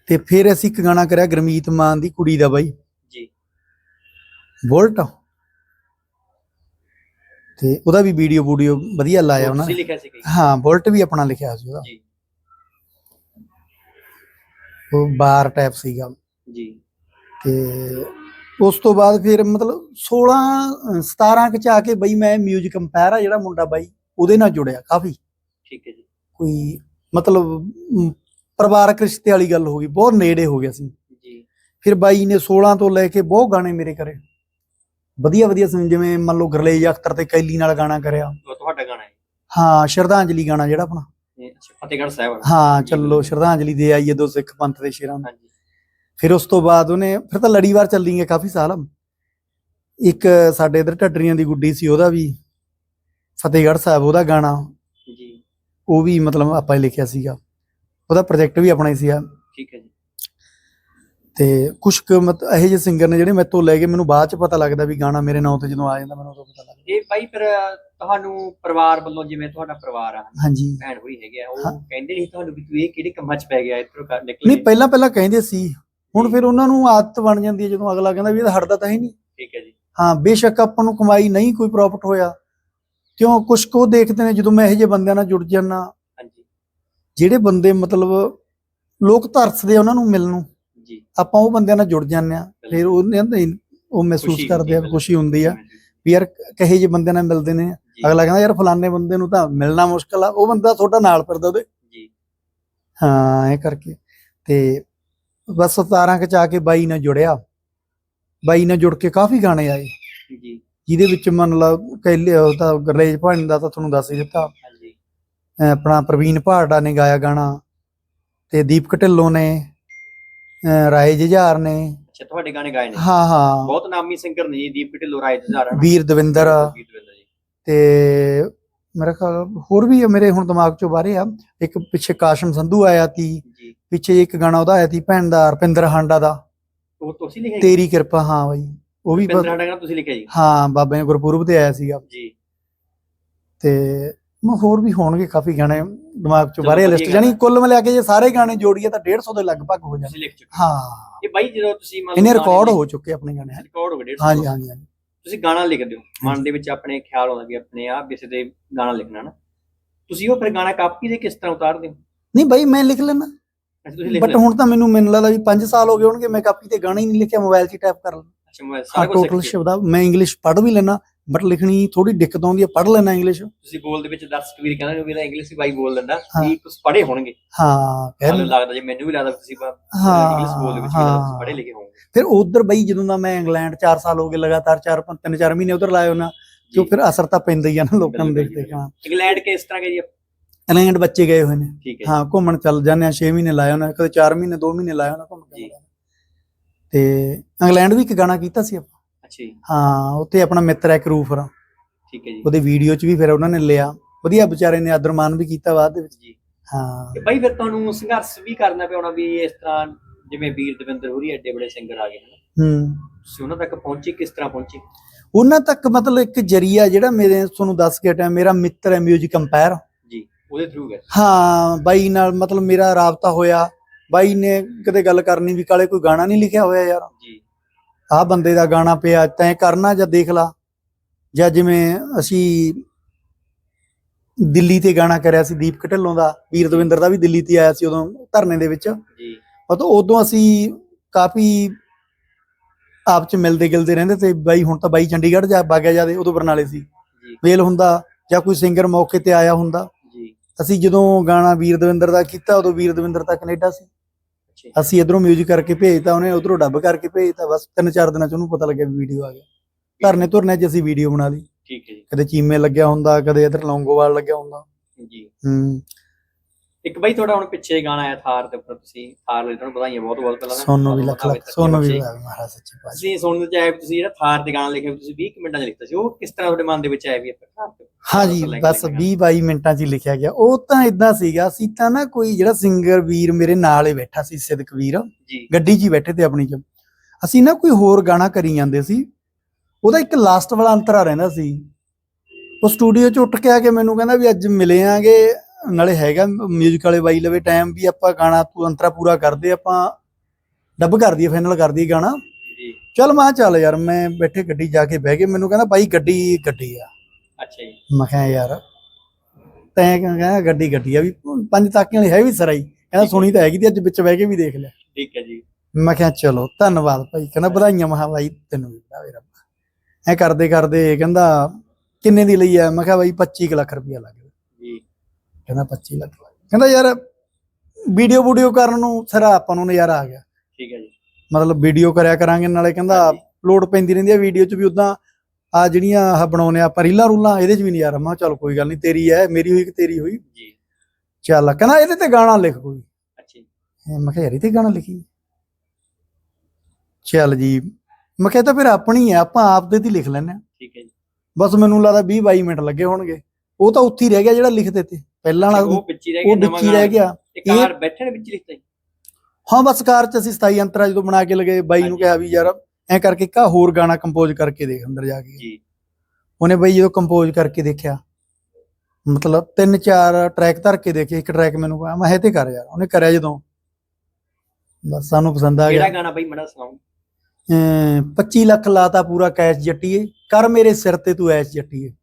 ਤੇ ਫਿਰ ਅਸੀਂ ਇੱਕ ਗਾਣਾ ਕਰਿਆ ਗਰਮੀਤ ਮਾਨ ਦੀ ਕੁੜੀ ਦਾ ਬਾਈ। ਜੀ। ਬੁਲਟ। ਤੇ ਉਹਦਾ ਵੀ ਵੀਡੀਓ ਵੀਡੀਓ ਵਧੀਆ ਲਾਇਆ ਉਹਨਾਂ ਨੇ। ਹਾਂ ਬੁਲਟ ਵੀ ਆਪਣਾ ਲਿਖਿਆ ਸੀ ਉਹਦਾ। ਜੀ। ਉਹ ਬਾਰ ਟਾਈਪ ਸੀਗਾ। ਜੀ। ਤੇ ਉਸ ਤੋਂ ਬਾਅਦ ਫਿਰ ਮਤਲਬ 16 ਅ, 17 ਕੁ ਚ ਆ ਕੇ ਬਈ ਮੈਂ 뮤직 ਕੰਪੇਅਰ ਆ ਜਿਹੜਾ ਮੁੰਡਾ ਬਾਈ ਉਹਦੇ ਨਾਲ ਜੁੜਿਆ ਕਾਫੀ। ਠੀਕ ਹੈ ਜੀ। ਕੋਈ ਮਤਲਬ ਪਰਿਵਾਰਕ ਰਿਸ਼ਤੇ ਵਾਲੀ ਗੱਲ ਹੋ ਗਈ ਬਹੁਤ ਨੇੜੇ ਹੋ ਗਿਆ ਸੀ। ਜੀ। ਫਿਰ ਬਾਈ ਨੇ 16 ਤੋਂ ਲੈ ਕੇ ਬਹੁਤ ਗਾਣੇ ਮੇਰੇ ਕਰੇ। ਵਧੀਆ ਵਧੀਆ ਜਿਵੇਂ ਮੰਨ ਲਓ ਗਰਲੇਜ ਅਖਤਰ ਤੇ ਕੈਲੀ ਨਾਲ ਗਾਣਾ ਕਰਿਆ। ਤੁਹਾਡਾ ਗਾਣਾ ਹੈ। ਹਾਂ ਸ਼ਰਧਾਂਜਲੀ ਗਾਣਾ ਜਿਹੜਾ ਆਪਣਾ। ਫਤਿਹਗੜ੍ਹ ਸਾਹਿਬ ਹਾਂ ਚੱਲੋ। ਸ਼ਰਧਾਂਜਲੀ ਦੇ ਆਈਏ ਦੋ ਸਿੱਖ ਪੰਥ ਦੇ ਸ਼ੇਰਾਂ ਨੂੰ। ਹਾਂਜੀ। ਫਿਰ ਉਸ ਤੋਂ ਬਾਅਦ ਉਹਨੇ ਫਿਰ ਤਾਂ ਲੜੀਵਾਰ ਚੱਲੀ ਗਏ ਕਾਫੀ ਸਾਲ। ਇੱਕ ਸਾਡੇ ਇਧਰ ਢੱਡਰੀਆਂ ਦੀ ਗੁੱਡੀ ਸੀ ਉਹਦਾ ਵੀ ਫਤਿਹਗੜ੍ਹ ਸਾਹਿਬ ਉਹਦਾ ਗਾਣਾ। ਜੀ। ਉਹ ਵੀ ਮਤਲਬ ਆਪਾਂ ਹੀ ਲਿਖਿਆ ਸੀਗਾ। ਉਹਦਾ ਪ੍ਰੋਜੈਕਟ ਵੀ ਆਪਣਾ ਹੀ ਸੀਗਾ। ਠੀਕ ਹੈ ਜੀ। ਤੇ ਕੁਛ ਕੁ ਮਤ ਇਹੋ ਜਿਹੇ ਸਿੰਗਰ ਨੇ ਜਿਹੜੇ ਮੇਰੇ ਤੋਂ ਲੈ ਕੇ ਮੈਨੂੰ ਬਾਅਦ ਚ ਪਤਾ ਲੱਗਦਾ ਵੀ ਗਾਣਾ ਮੇਰੇ ਨਾਂ ਤੇ ਜਦੋਂ ਆ ਜਾਂਦਾ ਮੈਨੂੰ ਉਦੋਂ ਪਤਾ ਲੱਗਦਾ। ਇਹ ਬਾਈ ਫਿਰ ਤੁਹਾਨੂੰ ਪਰਿਵਾਰ ਵੱਲੋਂ ਜਿਵੇਂ ਤੁਹਾਡਾ ਪਰਿਵਾਰ ਆ ਹਾਂਜੀ। ਭੈਣ ਹੋਈ ਹੈਗੇ ਆ। ਉਹ ਕਹਿੰਦੇ ਨਹੀਂ ਤੁਹਾਨੂੰ ਵੀ ਤੂੰ ਇਹ ਕਿਹੜੇ ਕੰਮਾਂ 'ਚ ਪੈ ਗਿਆ ਇੱਧਰੋਂ ਕਰ ਨਹੀਂ ਨਿਕਲ। ਪਹਿਲਾਂ ਪਹਿਲਾਂ ਕਹਿੰਦੇ ਸੀ। ਹੁਣ ਫਿਰ ਉਹਨਾਂ ਨੂੰ ਆਦਤ ਬਣ ਜਾਂਦੀ ਹੈ ਜਦੋਂ ਅਗਲਾ ਕਹਿੰਦਾ ਵੀ ਇਹ ਤਾਂ ਹਟਦਾ ਤਾਂ ਹੀ ਨਹੀਂ। ਠੀਕ ਹੈ ਜੀ। ਹਾਂ ਬੇਸ਼ੱਕ ਆਪਾਂ ਨੂੰ ਕਮਾਈ ਨਹੀਂ ਕੋਈ ਪ੍ਰੋਫਿਟ ਹੋਇਆ। ਕਿਉਂ? ਕੁਛ ਕੋ ਦੇਖਦੇ ਨੇ ਜਦੋਂ ਮੈਂ ਇਹੋ ਜਿਹੇ ਬੰਦਿਆਂ ਨਾਲ ਜੁੜ ਜਾਂਦਾ। ਹਾਂਜੀ। ਜਿਹੜੇ ਬੰਦੇ ਮਤਲਬ ਲੋਕ ਤਰਸਦੇ ਉਹਨਾਂ ਨੂੰ ਮਿਲਣ ਨੂੰ। ਜੀ। ਆਪਾਂ ਉਹ ਬੰਦਿਆਂ ਨਾਲ ਜੁੜ ਜਾਂਦੇ ਆ ਫਿਰ ਉਹਨੇ ਉਹ ਮਹਿਸੂਸ ਕਰਦੇ ਆ ਖੁਸ਼ੀ ਹੁੰਦੀ ਆ ਜੀ, ਵੀ ਯਾਰ ਕਹੇ ਜਿਹੇ ਬੰਦਿਆਂ ਨਾਲ ਮਿਲਦੇ ਨੇ। ਅਗਲਾ ਕਹਿੰਦਾ ਯਾਰ ਫਲਾਣੇ ਬੰਦੇ ਨੂੰ ਤਾਂ ਮਿਲਣਾ ਮੁਸ਼ਕਲ ਆ ਉਹ ਬੰਦਾ ਤੁਹਾਡਾ ਨਾਲ ਫਿਰਦਾ ਉਹਦੇ। ਜੀ। ਹਾਂ ਇਹ ਕਰਕੇ। ਤੇ ਬਸ 17 ਚ ਆ ਕੇ ਬਾਈ ਨਾਲ ਜੁੜਿਆ। ਬਾਈ ਨਾਲ ਜੁੜ ਕੇ ਕਾਫੀ ਗਾਣੇ ਆਏ। ਜੀ। ਜਿਹਦੇ ਵਿੱਚ ਮੰਨ ਲਾ ਕਹਿਲੇ ਉਹ ਤਾਂ ਗਰਲੇਜ ਭਾਣ ਦਾ ਤਾਂ ਤੁਹਾਨੂੰ ਦੱਸ ਹੀ ਦਿੱਤਾ। ਆਪਣਾ ਪ੍ਰਵੀਨ ਭਾੜਾ ਨੇ ਗਾਇਆ ਗਾਣਾ। ਤੇ ਦੀਪਕ ਢਿੱਲੋਂ ਨੇ ਅਹ ਰਾਏ ਜੁਝਾਰ ਨੇ। ਅੱਛਾ ਤੁਹਾਡੇ ਗਾਣੇ ਗਾਏ ਨੇ? ਹਾਂ ਹਾਂ। ਬਹੁਤ ਨਾਮੀ ਸਿੰਗਰ ਨੇ ਜੀ ਦੀਪ ਢਿੱਲੋਂ ਰਾਏ ਜਜ਼ਾਰਾ ਵੀਰ ਦਵਿੰਦਰ। ਵੀਰ ਦਵਿੰਦਰ ਜੀ। ਤੇ ਮੇਰਾ ਖਿਆਲ ਹੋਰ ਵੀ ਆ ਮੇਰੇ ਹੁਣ ਦਿਮਾਗ ਚੋਂ ਬਾਹਰੇ ਆ। ਇੱਕ ਪਿੱਛੇ ਕਾਸ਼ਮ ਸੰਧੂ ਆਇਆ ਤੀ ਜੀ। ਪਿੱਛੇ ਇੱਕ ਗਾਣਾ ਉਹਦਾ ਆਇਆ ਤੀ ਭੈਣ ਦਾ ਰਪਿੰਦਰ ਹਾਂਡਾ ਦਾ। ਉਹ ਤੁਸੀਂ ਲਿਖਿਆ ਜੀ? ਤੇਰੀ ਕਿਰਪਾ ਹਾਂ ਬਾਈ। ਉਹ ਵੀ ਬ- ਪਿੰਦਰਾ ਡਾਂਗਾ ਤੁਸੀਂ ਲਿਖਿਆ ਜੀ? ਹਾਂ ਬਾਬੇ ਗੁਰਪੁਰਬ ਤੇ ਆਇਆ ਸੀਗਾ। ਜੀ। ਤੇ ਮੈਂ ਹੋਰ ਵੀ ਹੋਣਗੇ ਕਾਫੀ ਗਾਣੇ ਦਿਮਾਗ ਚੋਂ ਬਾਹਰੇ ਲਿਸਟ ਜਾਨੀ। ਕੁੱਲ ਮਿਲਾ ਕੇ ਜੇ ਸਾਰੇ ਗਾਣੇ ਜੋੜੀਏ ਤਾਂ 150 ਦੇ ਲਗਭਗ ਹੋ ਜਾਣਗੇ ਲਿਖ ਚੁੱਕੇ ਹਾਂ। ਇਹ ਬਾਈ ਜਦੋਂ ਤੁਸੀਂ ਮੰਨ ਇਹਨੇ ਰਿਕਾਰਡ ਹੋ ਚੁੱਕੇ ਆਪਣੇ ਗਾਣੇ ਰਿਕਾਰਡ ਹੋ ਗਏ 150 ਹਾਂਜੀ ਹਾਂਜੀ ਹਾਂਜੀ। ਤੁਸੀਂ ਗਾਣਾ ਲਿਖਦੇ ਹੋ ਮਨ ਦੇ ਵਿੱਚ ਆਪਣੇ ਖਿਆਲ ਆਉਂਦਾ ਵੀ ਆਪਣੇ ਆਪ ਕਿਸੇ ਦੇ ਗਾਣਾ ਲਿਖਣਾ ਨਾ। ਤੁਸੀਂ ਉਹ ਫਿਰ ਗਾਣਾ ਕਾਪੀ ਦੇ ਕਿਸ ਤਰ੍ਹਾਂ ਉਤਾਰਦੇ ਹੋ? ਨਹੀਂ ਬਾਈ ਮੈਂ ਲਿਖ ਲੈਣਾ ਅੱਛਾ ਤੁਸੀਂ ਲਿਖ ਬਟ ਹੁਣ ਤਾਂ ਮੈਨੂੰ ਮੈਨੂੰ ਲੱਗਦਾ ਵੀ 5 ਸਾਲ ਹੋ ਗਏ ਹੋਣਗੇ ਮੈਂ ਕਾਪੀ ਤੇ ਗਾਣਾ ਹੀ ਨਹੀਂ ਲਿਖਿਆ ਮੋਬਾਈਲ 'ਚ ਟਾਈਪ ਕਰ ਲੈਂਦਾ। ਹਾਂ ਟੋਟਲ ਲਿਆ। ਸ਼ਬਦ ਮੈਂ ਇੰਗਲਿਸ਼ ਪੜ੍ਹ ਵੀ ਲੈਣਾ ਬਟ ਲਿਖਣੀ ਥੋੜੀ ਦਿੱਕਤ ਆਉਂਦੀ ਹੈ ਪੜ੍ਹ ਲੈਣਾ ਇੰਗਲਿਸ਼ ਤੁਸੀਂ ਬੋਲ ਦੇ ਵਿੱਚ ਦਰਸ਼ਕ ਵੀਰ ਕਹਿੰਦੇ ਵੀ ਇਹਦਾ ਇੰਗਲਿਸ਼ ਵੀ ਬਾਈ ਬੋਲ ਲੈਂਦਾ ਹਾਂ। ਵੀ ਕੁਝ ਪੜ੍ਹੇ ਹੋਣਗੇ ਹਾਂ ਮੈਨੂੰ। ਲੱਗਦਾ ਜੇ ਮੈਨੂੰ ਵੀ ਲੱਗਦਾ ਤੁਸੀਂ ਹਾਂ, ਇੰਗਲਿਸ਼ ਬੋਲ ਦੇ ਵਿੱਚ ਤੁਸੀਂ ਹਾਂ। ਪੜ੍ਹੇ ਲਿਖੇ ਹੋਵੋਗੇ ਫਿਰ ਉਧਰ ਬਈ ਜਦੋਂ ਦਾ ਮੈਂ ਇੰਗਲੈਂਡ 4 ਸਾਲ ਹੋ ਗਏ ਲਗਾਤਾਰ 4 3 4 ਮਹੀਨੇ ਉਧਰ ਲਾਏ ਉਹਨਾਂ ਜੋ ਫਿਰ ਅਸਰ ਤਾਂ ਪੈਂਦਾ ਹੀ ਆ ਨਾ ਲੋਕਾਂ ਨੂੰ ਦੇਖਦੇ ਹਾਂ ਇੰਗਲੈਂਡ ਕੇ ਇਸ ਤਰ੍ਹਾਂ ਕੇ ਜੀ ਇੰਗਲੈਂਡ ਬੱਚੇ ਗਏ ਹੋਏ ਨੇ ਹੈ। ਹਾਂ ਘੁੰਮਣ ਚੱਲ ਜਾਂਦੇ ਆ 6 ਮਹੀਨੇ ਲਾਏ ਉਹਨਾਂ ਕਦੇ 4 ਮਹੀਨੇ 2 ਮਹੀਨੇ ਲਾਏ ਉਹਨਾਂ ਘੁੰਮ ਕੇ ਜੀ। ਤੇ ਇੰਗਲੈਂਡ ਵੀ ਇੱਕ ਗਾਣਾ ਕੀਤਾ ਸੀ ਆਪਾਂ। ਅੱਛਾ ਜੀ। ਹਾਂ ਉੱਥੇ ਆਪਣਾ ਮਿੱਤਰ ਹੈ ਇੱਕ ਰੂਫਰ ਠੀਕ ਹੈ ਜੀ। ਉਹਦੇ ਵੀਡੀਓ 'ਚ ਵੀ ਫਿਰ ਉਹਨਾਂ ਨੇ ਲਿਆ। ਵਧੀਆ ਵਿਚਾਰੇ ਨੇ ਆਦਰਮਾਨ ਵੀ ਕੀਤਾ ਬਾਅਦ ਦੇ ਵਿੱਚ। ਜੀ। ਹਾਂ। ਤੇ ਬਾਈ ਫਿਰ ਤੁਹਾਨੂੰ ਸੰਘਰਸ਼ ਵੀ ਕਰਨਾ ਪਿਆਉਣਾ ਵੀ ਇਸ ਤਰ੍ਹਾਂ ਜਿਵੇਂ ਵੀਰ ਦਵਿੰਦਰ ਹੋਰੀ ਐਡੇ ਬੜੇ ਸਿੰਗਰ ਆ ਗਏ ਹਨ? ਹੂੰ। ਤੁਸੀਂ ਉਹਨਾਂ ਤੱਕ ਪਹੁੰਚੇ ਕਿਸ ਤਰ੍ਹਾਂ ਪਹੁੰਚੇ? ਉਹਨਾਂ ਤੱਕ ਮਤਲਬ ਇੱਕ ਜਰੀਆ ਜਿਹੜਾ ਮੇਰੇ ਤੁਹਾਨੂੰ ਦੱਸ ਕੇ ਟਾਈਮ ਮੇਰਾ ਮਿੱਤਰ ਹੈ 뮤직 ਕੰਪਾਇਰ ਜੀ ਉਹਦੇ ਥਰੂ ਗਏ? ਹਾਂ ਬਾਈ ਨਾਲ ਮਤਲਬ ਮੇਰਾ ਰਾਬਤਾ ਹੋਇਆ। ਬਾਈ ਨੇ ਕਦੇ ਗੱਲ ਕਰਨੀ ਵੀ ਕਾਲੇ ਕੋਈ ਗਾਣਾ ਨਹੀਂ ਲਿਖਿਆ ਹੋਇਆ ਯਾਰ। ਜੀ। ਆਹ ਬੰਦੇ ਦਾ ਗਾਣਾ ਪਿਆ ਤੈਂ ਕਰਨਾ ਜਾਂ ਦੇਖ ਲਾ। ਜਾਂ ਜਿਵੇਂ ਅਸੀਂ ਦਿੱਲੀ ਤੇ ਗਾਣਾ ਕਰਿਆ ਸੀ ਦੀਪ ਢਿੱਲੋਂ ਦਾ ਵੀਰ ਦਵਿੰਦਰ ਦਾ ਵੀ ਦਿੱਲੀ ਤੇ ਆਇਆ ਸੀ ਉਦੋਂ ਧਰਨੇ ਦੇ ਵਿੱਚ। ਜੀ। ਪਤਾ ਉਦੋਂ ਅਸੀਂ ਕਾਫੀ ਆਪ ਚ ਮਿਲਦੇ ਗਿਲਦੇ ਰਹਿੰਦੇ ਤੇ ਬਾਈ ਹੁਣ ਤਾਂ ਬਾਈ ਚੰਡੀਗੜ੍ਹ ਜਾ ਬਾਗਿਆ ਜਾਦੇ ਉਦੋਂ ਬਰਨਾਲੇ ਸੀ। ਮੇਲ ਹੁੰਦਾ ਜਾਂ ਕੋਈ ਸਿੰਗਰ ਮੌਕੇ ਤੇ ਆਇਆ ਹੁੰਦਾ। ਜੀ। ਅਸੀਂ ਜਦੋਂ ਗਾਣਾ ਵੀਰ ਦਵਿੰਦਰ ਦਾ ਕੀਤਾ ਉਦੋਂ ਵੀਰ ਦਵਿੰਦਰ ਤਾਂ ਕੈਨੇਡਾ ਸੀ। ਅਸੀਂ ਇਧਰੋਂ 뮤직 ਕਰਕੇ ਭੇਜਤਾ ਉਹਨੇ ਉਧਰੋਂ ਡੱਬ ਕਰਕੇ ਭੇਜਤਾ ਬਸ ਤਿੰਨ ਚਾਰ ਦਿਨਾਂ ਚ ਉਹਨੂੰ ਪਤਾ ਲੱਗਿਆ ਵੀ ਵੀਡੀਓ ਆ ਗਿਆ। ਧਰਨੇ ਧੁਰਨੇ 'ਚ ਅਸੀਂ ਵੀਡੀਓ ਬਣਾ ਲਈ। ਠੀਕ ਹੈ ਜੀ। ਕਦੇ ਚੀਮੇ ਲੱਗਿਆ ਹੁੰਦਾ ਕਦੇ ਇਧਰ ਲੌਂਗੋਵਾਲ ਲੱਗਿਆ ਹੁੰਦਾ। ਜੀ। ਹੂੰ। ਇੱਕ ਬਾਈ ਤੁਹਾਡਾ ਹੁਣ ਪਿੱਛੇ ਗਾਣਾ ਆਇਆ ਥਾਰ ਦੇ ਉੱਪਰ ਤੁਸੀਂ ਥਾਰ ਲਈ ਤੁਹਾਨੂੰ ਵਧਾਈਆਂ ਬਹੁਤ ਬਹੁਤ ਪਹਿਲਾਂ। ਸੋਨੂੰ ਵੀ ਲੱਖ ਲੱਖ ਸੋਨੂੰ ਵੀ ਮਹਾਰਾਜ ਸੱਚੇ ਪਾਤਸ਼ਾਹ। ਤੁਸੀਂ ਸੁਣਨ ਚ ਆਇਆ ਤੁਸੀਂ ਜਿਹੜਾ ਥਾਰ ਤੇ ਗਾਣਾ ਲਿਖਿਆ ਤੁਸੀਂ 20 ਕੁ ਮਿੰਟਾਂ ਚ ਲਿਖਤਾ ਸੀ। ਉਹ ਕਿਸ ਤਰ੍ਹਾਂ ਤੁਹਾਡੇ ਮਨ ਦੇ ਵਿੱਚ ਆਇਆ ਵੀ ਆਪਾਂ ਥਾਰ ਲੈ ਕੇ ਬਸ ਲਿਖਿਆ। 20 22 ਮਿੰਟਾਂ 'ਚ ਹੀ ਲਿਖਿਆ ਗਿਆ। ਉਹ ਤਾਂ ਇਦਾਂ ਸੀਗਾ ਅਸੀਂ ਤਾਂ ਨਾ ਕੋਈ ਜਿਹੜਾ ਸਿੰਗਰ ਵੀਰ ਮੇਰੇ ਨਾਲ ਹੀ ਬੈਠਾ ਸੀ ਸਿਦਕ ਵੀਰ। ਜੀ। ਗੱਡੀ 'ਚ ਹੀ ਬੈਠੇ ਤੇ ਆਪਣੀ 'ਚ। ਅਸੀਂ ਨਾ ਕੋਈ ਹੋਰ ਗਾਣਾ ਕਰੀ ਜਾਂਦੇ ਸੀ। ਉਹਦਾ ਇੱਕ ਲਾਸਟ ਵਾਲਾ ਅੰਤਰਾ ਰਹਿੰਦਾ ਸੀ। ਉਹ ਸਟੂਡੀਓ 'ਚ ਉੱਠ ਕੇ ਆ ਕੇ ਮੈਨੂੰ ਕਹਿੰਦਾ ਵੀ ਅੱਜ ਮਿਲੇ ਆਂਗੇ। ਨਾਲੇ ਹੈਗਾ 뮤직 ਵਾਲੇ ਬਾਈ ਲਵੇ ਟਾਈਮ ਵੀ ਆਪਾਂ ਗਾਣਾ ਤੂੰ ਅੰਤਰਾ ਪੂਰਾ ਕਰਦੇ ਆਪਾਂ ਡੱਬ ਕਰ ਦਈਏ ਫਾਈਨਲ ਕਰ ਦਈਏ ਗਾਣਾ। ਜੀ। ਚੱਲ ਮੈਂ ਕਿਹਾ ਚੱਲ ਯਾਰ ਮੈਂ ਬੈਠੇ ਗੱਡੀ ਜਾ ਕੇ ਬਹਿ ਗਏ ਮੈਨੂੰ ਕਹਿੰਦਾ ਬਾਈ ਗੱਡੀ ਗੱਡੀ ਆ। ਅੱਛਾ ਜੀ। ਮੈਂ ਕਿਹਾ ਯਾਰ ਤੈਂ ਕਿਹਾ ਕਹਿੰਦਾ ਗੱਡੀ ਗੱਡੀ ਆ ਵੀ ਪੰਜ ਤਾਕੀਆਂ ਵਾਲੀ ਹੈ ਵੀ ਸਰਾਈ ਕਹਿੰਦਾ ਸੁਣੀ ਤਾਂ ਹੈਗੀ ਤੇ ਅੱਜ ਵਿੱਚ ਬਹਿ ਕੇ ਵੀ ਦੇਖ ਲਿਆ। ਠੀਕ ਹੈ ਜੀ। ਮੈਂ ਕਿਹਾ ਚਲੋ ਧੰਨਵਾਦ ਭਾਈ ਕਹਿੰਦਾ ਵਧਾਈਆਂ ਮਹਾ ਭਾਈ ਤੈਨੂੰ ਵੀ ਵਧਾਵੇ ਰੱਬ। ਐ ਕਰਦੇ ਕਰਦੇ ਕਹਿੰਦਾ ਕਿੰਨੇ ਦੀ ਲਈ ਆ? ਮੈਂ ਕਿਹਾ ਬਾਈ 25 ਕੁ ਲੱਖ ਰੁਪਇਆ ਲੱਗ ਕਹਿੰਦਾ 25 ਲੱਖ। ਕਹਿੰਦਾ ਯਾਰ ਵੀਡੀਓ ਵੀਡੀਓ ਕਰਨ ਨੂੰ ਸਿਰਾ ਆਪਾਂ ਨੂੰ ਨਜ਼ਾਰਾ ਆ ਗਿਆ। ਠੀਕ ਹੈ ਜੀ। ਮਤਲਬ ਵੀਡੀਓ ਕਰਿਆ ਕਰਾਂਗੇ ਨਾਲੇ ਕਹਿੰਦਾ ਲੋਡ ਪੈਂਦੀ ਰਹਿੰਦੀ ਆ ਵੀਡੀਓ 'ਚ ਵੀ ਉਦਾਂ ਆ ਜਿਹੜੀਆਂ ਆਹ ਬਣਾਉਨੇ ਆ ਆਪਾਂ ਰੀਲਾਂ ਰੂਲਾਂ ਇਹਦੇ 'ਚ ਵੀ ਨਜ਼ਾਰਾ। ਮੈਂ ਕਿਹਾ ਚੱਲ ਕੋਈ ਗੱਲ ਨਹੀਂ ਤੇਰੀ ਐ ਮੇਰੀ ਹੋਈ ਕਿ ਤੇਰੀ ਹੋਈ? ਜੀ। ਚੱਲ ਕਹਿੰਦਾ ਇਹਦੇ ਤੇ ਗਾਣਾ ਲਿਖ ਕੋਈ। ਅੱਛਾ ਜੀ। ਹੈਂ, ਮੈਂ ਕਿਹਾ ਯਾਰ ਇਹ ਤੇ ਗਾਣਾ ਲਿਖੀ। ਚੱਲ ਜੀ ਮੈਂ ਕਿਹਾ ਤਾਂ ਫਿਰ ਆਪਣੀ ਹੈ ਆਪਾਂ ਆਪ ਦੇ ਹੀ ਲਿਖ ਲੈਣੇ ਠੀਕ ਹੈ ਜੀ। ਬਸ ਮੈਨੂੰ ਲੱਗਦਾ 20 22 ਮਿੰਟ ਲੱਗੇ ਹੋਣਗੇ। ਉਹ ਤਾਂ ਉੱਥੇ ਹੀ ਰਹਿ ਗਿਆ ਜਿਹੜਾ ਲਿਖਦੇ ਤੇ। ਪਹਿਲਾਂ ਵਾਲਾ ਉਹ ਵਿੱਚ ਹੀ ਰਹਿ ਉਹ ਗਿਆ ਵਿੱਚ ਹੀ ਰਹਿ ਗਿਆ। ਇਹ ਕਾਰ ਬੈਠੇ ਨੇ ਵਿੱਚ ਲਿਖਤਾ ਹਾਂ ਬਸ ਕਾਰ ਚ ਅਸੀਂ 27 ਅੰਤਰਾ ਜਦੋਂ ਬਣਾ ਕੇ ਲਗੇ ਬਾਈ ਨੂੰ। ਕਿਹਾ ਵੀ ਯਾਰ ਐ ਕਰਕੇ ਕਾ ਹੋਰ ਗਾਣਾ ਕੰਪੋਜ਼ ਕਰਕੇ ਦੇਖ ਅੰਦਰ ਜਾ ਕੇ। ਜੀ। ਉਹਨੇ ਬਾਈ ਜਦੋਂ ਕੰਪੋਜ਼ ਕਰਕੇ ਦੇਖਿਆ ਮਤਲਬ ਤਿੰਨ ਚਾਰ ਟਰੈਕ ਧਰ ਕੇ ਦੇਖੇ ਇੱਕ ਟਰੈਕ ਮੈਨੂੰ ਕਹਾ ਮੈਂ ਇਹ ਤੇ ਕਰ ਯਾਰ। ਉਹਨੇ ਕਰਿਆ ਜਦੋਂ। ਬਸ ਸਾਨੂੰ ਪਸੰਦ ਆ ਗਿਆ। ਕਿਹੜਾ ਗਾਣਾ ਬਾਈ ਮੜਾ ਸੁਣਾਓ। ਅਮ 25 ਲੱਖ ਲਾਤਾ ਪੂਰਾ ਕੈਸ਼ ਜੱਟੀਏ। ਕਰ ਮੇਰੇ ਸਿਰ ਤੇ ਤੂੰ ਐਸ਼ ਜੱਟੀਏ।